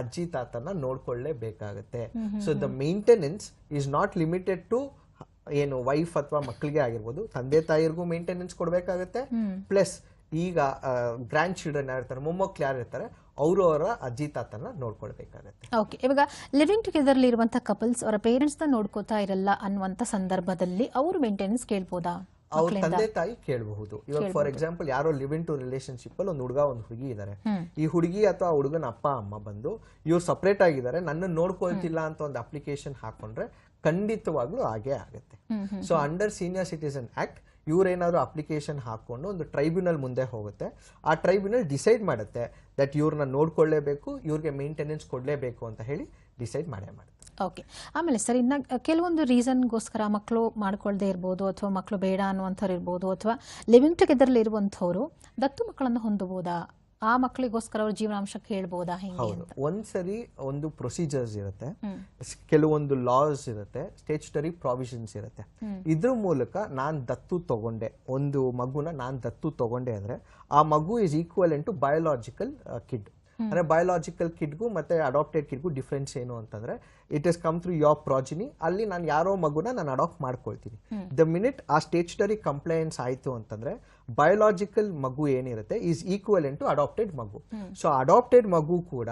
ಅಜ್ಜಿ ತಾತನ ನೋಡ್ಕೊಳ್ಳೇಬೇಕಾಗತ್ತೆ. So the maintenance is not limited to ಏನು ವೈಫ್ ಅಥವಾ ಮಕ್ಕಳಿಗೆ ಆಗಿರ್ಬೋದು ತಂದೆ ತಾಯಿಗೂ ಮೇಂಟೆನೆನ್ಸ್ ಕೊಡಬೇಕಾಗತ್ತೆ. ಪ್ಲಸ್ ಈಗ ಗ್ರ್ಯಾಂಡ್ ಚಿಲ್ಡ್ರನ್ ಯಾರಿರ್ತಾರೆ ಮೊಮ್ಮಕ್ಳು ಯಾರಿರ್ತಾರೆ ಅವರು ಅವರ ಅಜ್ಜಿ ತಾತನ ನೋಡ್ಕೊಳ್ಬೇಕಾಗತ್ತೆ. ಓಕೆ ಇವಾಗ ಲಿವಿಂಗ್ ಟುಗೆದರ್ ಇರುವಂತಹ ಕಪಲ್ಸ್ ಅವರ ಪೇರೆಂಟ್ಸ್ ನೋಡ್ಕೋತಾ ಇರಲ್ಲ ಅನ್ನುವಂತ ಸಂದರ್ಭದಲ್ಲಿ ಅವರು ಮೇಂಟೆನೆನ್ಸ್ ಕೇಳ್ಬೋದಾ ಅವ್ರ ತಂದೆ ತಾಯಿ ಕೇಳಬಹುದು. ಇವಾಗ ಫಾರ್ ಎಕ್ಸಾಂಪಲ್ ಯಾರೋ ಲಿವ್ ಇನ್ ಟು ರಿಲೇಶನ್ಶಿಪ್ ಅಲ್ಲಿ ಒಂದು ಹುಡುಗ ಒಂದು ಹುಡುಗಿ ಇದ್ದಾರೆ ಈ ಹುಡುಗಿ ಅಥವಾ ಹುಡುಗನ ಅಪ್ಪ ಅಮ್ಮ ಬಂದು ಇವ್ರು ಸಪ್ರೇಟ್ ಆಗಿದ್ದಾರೆ ನನ್ನ ನೋಡ್ಕೊಳ್ತಿಲ್ಲ ಅಂತ ಒಂದು ಅಪ್ಲಿಕೇಶನ್ ಹಾಕೊಂಡ್ರೆ ಖಂಡಿತವಾಗ್ಲೂ ಹಾಗೆ ಆಗುತ್ತೆ. So under senior citizen act ಇವ್ರೇನಾದ್ರು application ಹಾಕೊಂಡು ಒಂದು ಟ್ರೈಬ್ಯುನಲ್ ಮುಂದೆ ಹೋಗುತ್ತೆ. ಆ ಟ್ರೈಬ್ಯುನಲ್ ಡಿಸೈಡ್ ಮಾಡುತ್ತೆ ದಟ್ ಇವ್ರನ್ನ ನೋಡ್ಕೊಳ್ಳೇಬೇಕು ಇವ್ರಿಗೆ ಮೇಂಟೆನೆನ್ಸ್ ಕೊಡಲೇಬೇಕು ಅಂತ ಹೇಳಿ ಡಿಸೈಡ್ ಮಾಡೇ ಮಾಡುತ್ತೆ ಓಕೆ ಆಮೇಲೆ ಸರ್ ಇನ್ನ ಕೆಲವೊಂದು ರೀಸನ್ಗೋಸ್ಕರ ಮಕ್ಕಳು ಮಾಡ್ಕೊಳ್ಳದೆ ಇರ್ಬೋದು ಅಥವಾ ಮಕ್ಕಳು ಬೇಡ ಅನ್ನುವಂಥವ್ರು ಇರ್ಬೋದು ಅಥವಾ ಲಿವಿಂಗ್ ಟುಗೆದರ್ಲಿ ಇರುವಂಥವ್ರು ದತ್ತು ಮಕ್ಕಳನ್ನು ಹೊಂದಬಹುದಾ? ಆ ಮಕ್ಕಳಿಗೋಸ್ಕರ ಅವ್ರ ಜೀವನಾಂಶಕ್ಕೆ ಹೇಳ್ಬೋದಾ ಹೆಂಗೆ ಹೌದು. ಅಂತ? ಒಂದ್ಸರಿ ಒಂದು ಪ್ರೊಸೀಜರ್ಸ್ ಇರುತ್ತೆ. ಕೆಲವೊಂದು ಲಾಸ್ ಇರುತ್ತೆ ಸ್ಟೇಚುಟರಿ ಪ್ರಾವಿಷನ್ಸ್ ಇರುತ್ತೆ. ಇದ್ರ ಮೂಲಕ ನಾನು ದತ್ತು ತಗೊಂಡೆ. ಒಂದು ಮಗುನ ನಾನು ದತ್ತು ತಗೊಂಡೆ ಅಂದ್ರೆ ಆ ಮಗು is equal to biological kid ಅಂದ್ರೆ ಬಯೋಲಾಜಿಕಲ್ ಕಿಡ್ಗೂ ಮತ್ತೆ ಅಡಾಪ್ಟೆಡ್ ಕಿಡ್ಗೂ ಡಿಫ್ರೆನ್ಸ್ ಏನು ಅಂತಂದ್ರೆ it is come through your progeny ಅಲ್ಲಿ ನಾನು ಯಾರೋ ಮಗುನ ನಾನು ಅಡಾಪ್ಟ್ ಮಾಡ್ಕೊಳ್ತೀನಿ. ದ ಮಿನಿಟ್ ಆ ಸ್ಟೇಚುಟರಿ ಕಂಪ್ಲೈನ್ಸ್ ಆಯಿತು ಅಂತಂದ್ರೆ ಬಯೋಲಾಜಿಕಲ್ ಮಗು ಏನಿರುತ್ತೆ ಈಸ್ ಈಕ್ವಲ್ ಟು ಅಡಾಪ್ಟೆಡ್ ಮಗು. ಸೊ ಅಡಾಪ್ಟೆಡ್ ಮಗು ಕೂಡ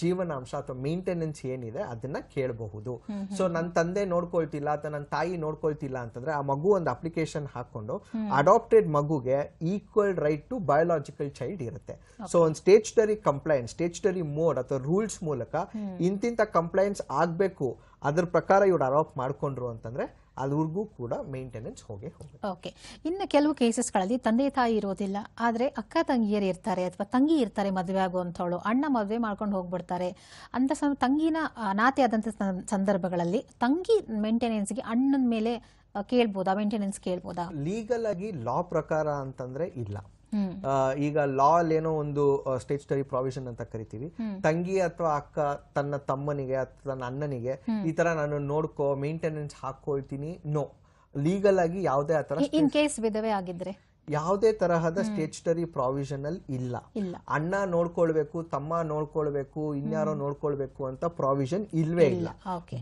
ಜೀವನಾಂಶ ಅಥವಾ ಮೇಂಟೆನೆನ್ಸ್ ಏನಿದೆ ಅದನ್ನ ಕೇಳಬಹುದು. ಸೊ ನನ್ನ ತಂದೆ ನೋಡ್ಕೊಳ್ತಿಲ್ಲ ಅಥವಾ ನನ್ನ ತಾಯಿ ನೋಡ್ಕೊಳ್ತಿಲ್ಲ ಅಂತಂದ್ರೆ ಆ ಮಗು ಒಂದು ಅಪ್ಲಿಕೇಶನ್ ಹಾಕೊಂಡು ಅಡಾಪ್ಟೆಡ್ ಮಗುಗೆ equal right to biological child ಇರುತ್ತೆ. ಸೊ ಒಂದು ಸ್ಟೇಚುಟರಿ ಕಂಪ್ಲೈನ್ಸ್ ಸ್ಟೇಚುಟರಿ ಮೋಡ್ ಅಥವಾ ರೂಲ್ಸ್ ಮೂಲಕ ಇಂತಿಂತ ಕಂಪ್ಲೈನ್ಸ್ ಆಗ್ಬೇಕು ಅದ್ರ ಪ್ರಕಾರ ಇವ್ರು ಅಡಾಪ್ಟ್ ಮಾಡ್ಕೊಂಡ್ರು ಅಂತಂದ್ರೆ ಅದ್ರಿಗೂ ಕೂಡ ಮೇಂಟೆನೆನ್ಸ್ ಹೋಗೇ ಹೋಗುತ್ತೆ. ಓಕೆ ಇನ್ನು ಕೆಲವು ಕೇಸಸ್ಗಳಲ್ಲಿ ತಂದೆ ತಾಯಿ ಇರೋದಿಲ್ಲ. ಆದರೆ ಅಕ್ಕ ತಂಗಿಯರು ಇರ್ತಾರೆ ಅಥವಾ ತಂಗಿ ಇರ್ತಾರೆ ಮದುವೆ ಆಗುವಂಥವಳು. ಅಣ್ಣ ಮದುವೆ ಮಾಡ್ಕೊಂಡು ಹೋಗ್ಬಿಡ್ತಾರೆ. ಅಂತ ಸಮ ತಂಗಿನ ಅನಾಥೆ ಆದಂಥ ಸಂದರ್ಭಗಳಲ್ಲಿ ತಂಗಿ ಮೇಂಟೆನೆನ್ಸ್ಗೆ ಅಣ್ಣನ ಮೇಲೆ ಕೇಳ್ಬೋದಾ? ಮೇಂಟೆನೆನ್ಸ್ ಕೇಳ್ಬೋದಾ? ಲೀಗಲ್ ಆಗಿ ಲಾ ಪ್ರಕಾರ ಅಂತಂದ್ರೆ ಇಲ್ಲ. ಈಗ ಲಾ ಏನೋ ಒಂದು ಸ್ಟೇಚುಟರಿ ಪ್ರಾವಿಷನ್ ಅಂತ ಕರಿತೀವಿ. ತಂಗಿ ಅಥವಾ ಅಕ್ಕ ತನ್ನ ತಮ್ಮನಿಗೆ ಅಥವಾ ತನ್ನ ಅಣ್ಣನಿಗೆ ಈ ತರ ನಾನು ನೋಡ್ಕೋ ಮೇಂಟೆನೆನ್ಸ್ ಹಾಕೊಳ್ತೀನಿ ನೋ ಲೀಗಲ್ ಆಗಿ ಯಾವುದೇ ಆತರ ಇನ್ ಕೇಸ್ ವಿಧವೆ ಆಗಿದ್ರೆ? ಯಾವುದೇ ತರಹದ ಸ್ಟೇಚುಟರಿ ಪ್ರಾವಿಷನ್ ಅಲ್ಲಿ ಇಲ್ಲ. ಇಲ್ಲ. ಅಣ್ಣ ನೋಡ್ಕೊಳ್ಬೇಕು ತಮ್ಮ ನೋಡ್ಕೊಳ್ಬೇಕು ಇನ್ಯಾರೋ ನೋಡ್ಕೊಳ್ಬೇಕು ಅಂತ ಪ್ರಾವಿಷನ್ ಇಲ್ವೇ ಇಲ್ಲ.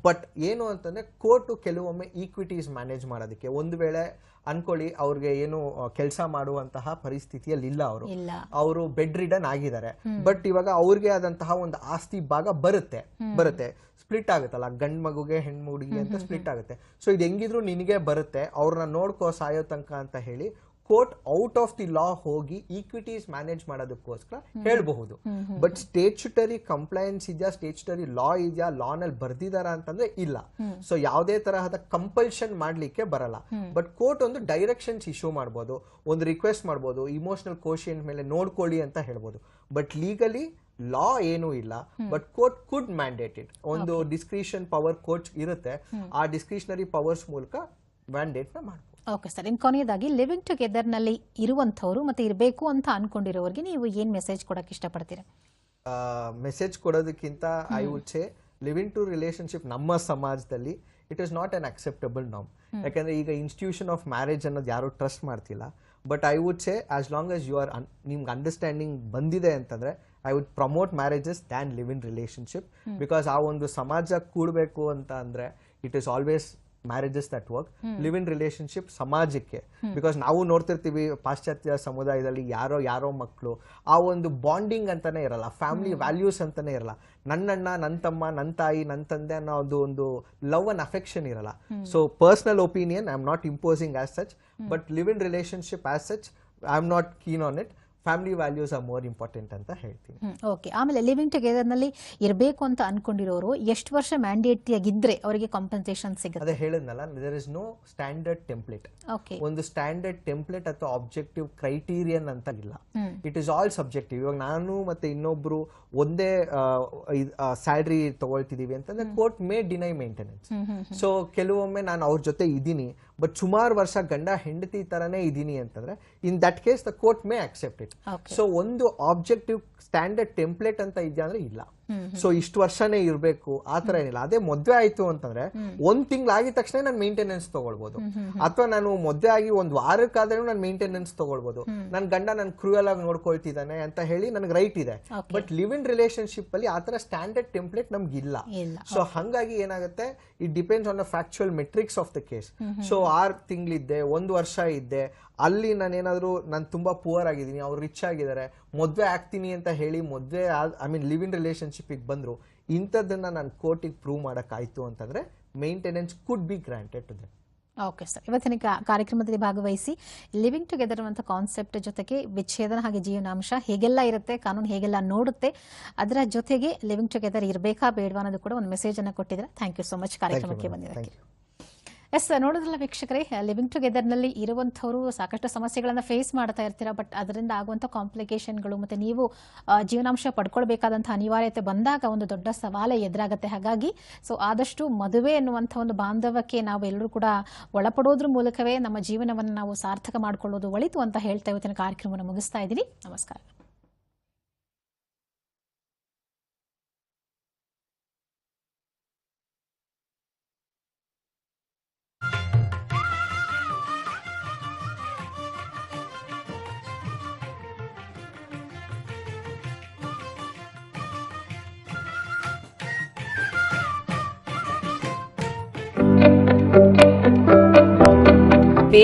ಬಟ್ ಏನು ಅಂತಂದ್ರೆ ಕೋರ್ಟ್ ಕೆಲವೊಮ್ಮೆ ಈಕ್ವಿಟೀಸ್ ಮ್ಯಾನೇಜ್ ಮಾಡೋದಕ್ಕೆ. ಒಂದು ವೇಳೆ ಅನ್ಕೊಳ್ಳಿ ಅವ್ರಿಗೆ ಏನು ಕೆಲಸ ಮಾಡುವಂತಹ ಪರಿಸ್ಥಿತಿಯಲ್ಲಿ ಇಲ್ಲ. ಅವರು ಅವರು ಬೆಡ್ ರಿಡನ್ ಆಗಿದ್ದಾರೆ. ಬಟ್ ಇವಾಗ ಅವ್ರಿಗೆ ಆದಂತಹ ಒಂದು ಆಸ್ತಿ ಭಾಗ ಬರುತ್ತೆ. ಬರುತ್ತೆ. ಸ್ಪ್ಲಿಟ್ ಆಗುತ್ತಲ್ಲ ಗಂಡ್ ಮಗುಗೆ ಹೆಣ್ಣು ಹುಡುಗಿ ಅಂತ ಸ್ಪ್ಲಿಟ್ ಆಗುತ್ತೆ. ಸೊ ಇದು ಹೆಂಗಿದ್ರು ನಿನಗೆ ಬರುತ್ತೆ. ಅವ್ರನ್ನ ನೋಡ್ಕೋ ಸಾಯೋ ತನಕ ಅಂತ ಹೇಳಿ court out of the law ಹೋಗಿ ಈಕ್ವಿಟೀಸ್ ಮ್ಯಾನೇಜ್ ಮಾಡೋದಕ್ಕೋಸ್ಕರ ಹೇಳಬಹುದು. ಬಟ್ ಸ್ಟೇಚುಟರಿ ಕಂಪ್ಲೈನ್ಸ್ ಇದೆಯಾ ಸ್ಟೇಚುಟರಿ ಲಾ ಇದೆಯಾ ಲಾನಲ್ಲಿ ಬರ್ದಿದಾರ ಅಂತಂದ್ರೆ ಇಲ್ಲ. ಸೊ ಯಾವುದೇ ತರಹದ ಕಂಪಲ್ಷನ್ ಮಾಡ್ಲಿಕ್ಕೆ ಬರಲ್ಲ. ಬಟ್ ಕೋರ್ಟ್ ಒಂದು ಡೈರೆಕ್ಷನ್ಸ್ ಇಶ್ಯೂ ಮಾಡ್ಬೋದು ಒಂದು ರಿಕ್ವೆಸ್ಟ್ ಮಾಡಬಹುದು ಇಮೋಷನಲ್ ಕೋಶಿಯಂಟ್ ಮೇಲೆ ನೋಡ್ಕೊಳ್ಳಿ ಅಂತ ಹೇಳ್ಬೋದು. ಬಟ್ ಲೀಗಲಿ ಲಾ ಏನೂ ಇಲ್ಲ. But court could mandate it ಒಂದು ಡಿಸ್ಕ್ರಿಷನ್ ಪವರ್ ಕೋರ್ಟ್ ಇರುತ್ತೆ. ಆ ಡಿಸ್ಕ್ರಿಷನರಿ ಪವರ್ಸ್ ಮೂಲಕ ಮ್ಯಾಂಡೇಟ್ನ ಮಾಡ್ಬೋದು. ಓಕೆ ಸರ್ ಇನ್ನು ಕೊನೆಯದಾಗಿ ಲಿವಿಂಗ್ ಟುಗೆದರ್ನಲ್ಲಿ ಇರುವಂಥವ್ರು ಮತ್ತೆ ಇರಬೇಕು ಅಂತ ಅನ್ಕೊಂಡಿರೋರಿಗೆ ನೀವು ಏನು ಮೆಸೇಜ್ ಕೊಡಕ್ಕೆ ಇಷ್ಟಪಡ್ತೀರಾ? Message ಕೊಡೋದಕ್ಕಿಂತ I would say living to relationship ನಮ್ಮ ಸಮಾಜದಲ್ಲಿ it is not an acceptable ನಾಮ್ ಯಾಕಂದ್ರೆ ಈಗ ಇನ್ಸ್ಟಿಟ್ಯೂಷನ್ ಆಫ್ ಮ್ಯಾರೇಜ್ ಅನ್ನೋದು ಯಾರು ಟ್ರಸ್ಟ್ ಮಾಡ್ತಿಲ್ಲ. But I would say as long as you are ನಿಮ್ಗೆ ಅಂಡರ್ಸ್ಟ್ಯಾಂಡಿಂಗ್ ಬಂದಿದೆ ಅಂತಂದ್ರೆ I would promote marriages than live in relationship because ಆ ಒಂದು ಸಮಾಜ ಕೂಡಬೇಕು ಅಂತ ಅಂದರೆ it is always marriages that work live in relationship ಸಮಾಜಕ್ಕೆ ಬಿಕಾಸ್ ನಾವು ನೋಡ್ತಿರ್ತೀವಿ ಪಾಶ್ಚಾತ್ಯ ಸಮುದಾಯದಲ್ಲಿ ಯಾರೋ ಯಾರೋ ಮಕ್ಕಳು ಆ ಒಂದು ಬಾಂಡಿಂಗ್ ಅಂತಾನೆ ಇರಲ್ಲ ಫ್ಯಾಮಿಲಿ ವ್ಯಾಲ್ಯೂಸ್ ಅಂತಾನೆ ಇರಲ್ಲ. ನನ್ನಣ್ಣ ನನ್ನ ತಮ್ಮ ನನ್ನ ತಾಯಿ ನನ್ನ ತಂದೆ ಅನ್ನೋ ಒಂದು ಒಂದು ಲವ್ ಅಂಡ್ ಅಫೆಕ್ಷನ್ ಇರಲ್ಲ. So personal opinion I am not imposing as such but live in relationship as such I am not keen on it family values are more important ಅಂತ ಹೇಳ್ತೀನಿ. ಓಕೆ ಆಮೇಲೆ ಲಿವಿಂಗ್ ಟುಗೆದರ್ನಲ್ಲಿ ಇರಬೇಕು ಅಂತ ಅನ್ಕೊಂಡಿರೋರು ಎಷ್ಟು ವರ್ಷ ಮ್ಯಾಂಡೇಟ್ ಆಗಿದ್ರೆ ಅವರಿಗೆ ಕಾಂಪನ್ಸೇಷನ್ ಸಿಗುತ್ತೆ? ಅದೇ ಹೇಳಿದ್ನಲ್ಲ there is no standard template okay ಒಂದು ಸ್ಟ್ಯಾಂಡರ್ಡ್ ಟೆಂಪ್ಲೇಟ್ ಅಥವಾ ಆಬ್ಜೆಕ್ಟಿವ್ ಕ್ರೈಟೀರಿಯನ್ ಅಂತ ಇಲ್ಲ. ಇಟ್ ಇಸ್ ಆಲ್ ಸಬ್ಜೆಕ್ಟಿವ್ ಇವಾಗ ನಾನು ಮತ್ತೆ ಇನ್ನೊಬ್ರು ಒಂದೇ ಸ್ಯಾಲ್ರಿ ತಗೊಳ್ತಿದೀವಿ ಅಂತಂದ್ರೆ court may deny maintenance so ಕೆಲವೊಮ್ಮೆ ನಾನು ಅವ್ರ ಜೊತೆ ಇದ್ದೀನಿ ಬಟ್ ಸುಮಾರು ವರ್ಷ ಗಂಡ ಹೆಂಡತಿ ತರನೇ ಇದ್ದೀನಿ ಅಂತಂದ್ರೆ in that case the court may accept it. So ಒಂದು ಆಬ್ಜೆಕ್ಟಿವ್ ಸ್ಟ್ಯಾಂಡರ್ಡ್ ಟೆಂಪ್ಲೇಟ್ ಅಂತ ಇದೆಯಾ ಅಂದ್ರೆ ಇಲ್ಲ ಸೊ ಇಷ್ಟು ವರ್ಷನೇ ಇರಬೇಕು ಆ ತರ ಏನಿಲ್ಲ. ಅದೇ ಮದ್ವೆ ಆಯ್ತು ಅಂತಂದ್ರೆ ಒಂದ್ ತಿಂಗ್ಳು ಆಗಿದ ತಕ್ಷಣ ನಾನು ಮೇಂಟೆನೆನ್ಸ್ ತಗೊಳ್ಬಹುದು ಅಥವಾ ನಾನು ಮದ್ವೆ ಆಗಿ ಒಂದ್ ವಾರಕ್ಕಾದ್ರೂ ನಾನು ಮೇಂಟೆನೆನ್ಸ್ ತಗೊಳ್ಬಹುದು ನನ್ ಗಂಡ ನನ್ ಕ್ರೂಯಲ್ ಆಗಿ ನೋಡ್ಕೊಳ್ತಿದ್ದಾನೆ ಅಂತ ಹೇಳಿ ನನಗೆ ರೈಟ್ ಇದೆ. ಬಟ್ ಲಿವ್ ಇನ್ ರಿಲೇಶನ್ಶಿಪ್ ಅಲ್ಲಿ ಆತರ ಸ್ಟ್ಯಾಂಡರ್ಡ್ ಟೆಂಪ್ಲೇಟ್ ನಮ್ಗೆ ಇಲ್ಲ. ಇಲ್ಲ ಸೊ ಹಂಗಾಗಿ ಏನಾಗುತ್ತೆ it depends on the factual matrix of the case so R ತಿಂಗಳಿದ್ದೆ ಒಂದ್ ವರ್ಷ ಇದ್ದೆ ಅಲ್ಲಿ ನಾನೇನಾದರೂ ನಾನು ತುಂಬಾ ಪುವರ್ ಆಗಿದ್ದೀನಿ ಅವ್ರು ರಿಚ್ ಆಗಿದ್ದಾರೆ ಮದುವೆ ಆಗ್ತೀನಿ ಅಂತ ಹೇಳಿ ಮದುವೆ ಐ ಮೀನ್ ಲಿವ್ ಇನ್ ರಿಲೇಷನ್ಶಿಪ್ಪಿಗೆ ಬಂದರು ಇಂಥದ್ದನ್ನು ನಾನು ಕೋರ್ಟಿಗೆ ಪ್ರೂವ್ ಮಾಡೋಕ್ಕಾಯಿತು ಅಂತಂದ್ರೆ maintenance could be granted to them okay sir ಇವತ್ತಿನ ಕಾರ್ಯಕ್ರಮದಲ್ಲಿ ಭಾಗವಹಿಸಿ ಲಿವಿಂಗ್ ಟುಗೆದರ್ ಅಂತ ಕಾನ್ಸೆಪ್ಟ್ ಜೊತೆಗೆ ವಿಚ್ಛೇದನ ಹಾಗೆ ಜೀವನಾಂಶ ಹೇಗೆಲ್ಲ ಇರುತ್ತೆ ಕಾನೂನು ಹೇಗೆಲ್ಲ ನೋಡುತ್ತೆ ಅದರ ಜೊತೆಗೆ ಲಿವಿಂಗ್ ಟುಗೆದರ್ ಇರಬೇಕಾ ಬೇಡವಾ ಅನ್ನೋದು ಕೂಡ ಒಂದು ಮೆಸೇಜ್ ಅನ್ನು ಕೊಟ್ಟಿದ್ರೆ ಥ್ಯಾಂಕ್ ಯು ಸೊ ಮಚ್ ಕಾರ್ಯಕ್ರಮಕ್ಕೆ ಬಂದಿದ್ದಕ್ಕೆ. ಎಸ್ ನೋಡೋದಿಲ್ಲ ವೀಕ್ಷಕರೇ ಲಿವಿಂಗ್ ಟುಗೆದರ್ನಲ್ಲಿ ಇರುವಂಥವರು ಸಾಕಷ್ಟು ಸಮಸ್ಯೆಗಳನ್ನು ಫೇಸ್ ಮಾಡ್ತಾ ಇರ್ತೀರಾ ಬಟ್ ಅದರಿಂದ ಆಗುವಂಥ ಕಾಂಪ್ಲಿಕೇಶನ್ಗಳು ಮತ್ತು ನೀವು ಜೀವನಾಂಶ ಪಡ್ಕೊಳ್ಬೇಕಾದಂಥ ಅನಿವಾರ್ಯತೆ ಬಂದಾಗ ಒಂದು ದೊಡ್ಡ ಸವಾಲೇ ಎದುರಾಗುತ್ತೆ. ಹಾಗಾಗಿ ಸೊ ಆದಷ್ಟು ಮದುವೆ ಎನ್ನುವಂಥ ಒಂದು ಬಾಂಧವಕ್ಕೆ ನಾವು ಎಲ್ಲರೂ ಕೂಡ ಒಳಪಡೋದ್ರ ಮೂಲಕವೇ ನಮ್ಮ ಜೀವನವನ್ನು ನಾವು ಸಾರ್ಥಕ ಮಾಡಿಕೊಳ್ಳೋದು ಒಳಿತು ಅಂತ ಹೇಳ್ತಾ ಇವತ್ತಿನ ಕಾರ್ಯಕ್ರಮವನ್ನು ಮುಗಿಸ್ತಾ ಇದ್ದೀನಿ. ನಮಸ್ಕಾರ.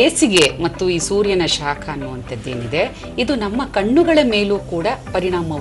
ಬೇಸಿಗೆ ಮತ್ತು ಈ ಸೂರ್ಯನ ಶಾಖ ಅನ್ನುವಂಥದ್ದೇನಿದೆ ಇದು ನಮ್ಮ ಕಣ್ಣುಗಳ ಮೇಲೂ ಕೂಡ ಪರಿಣಾಮವನ್ನ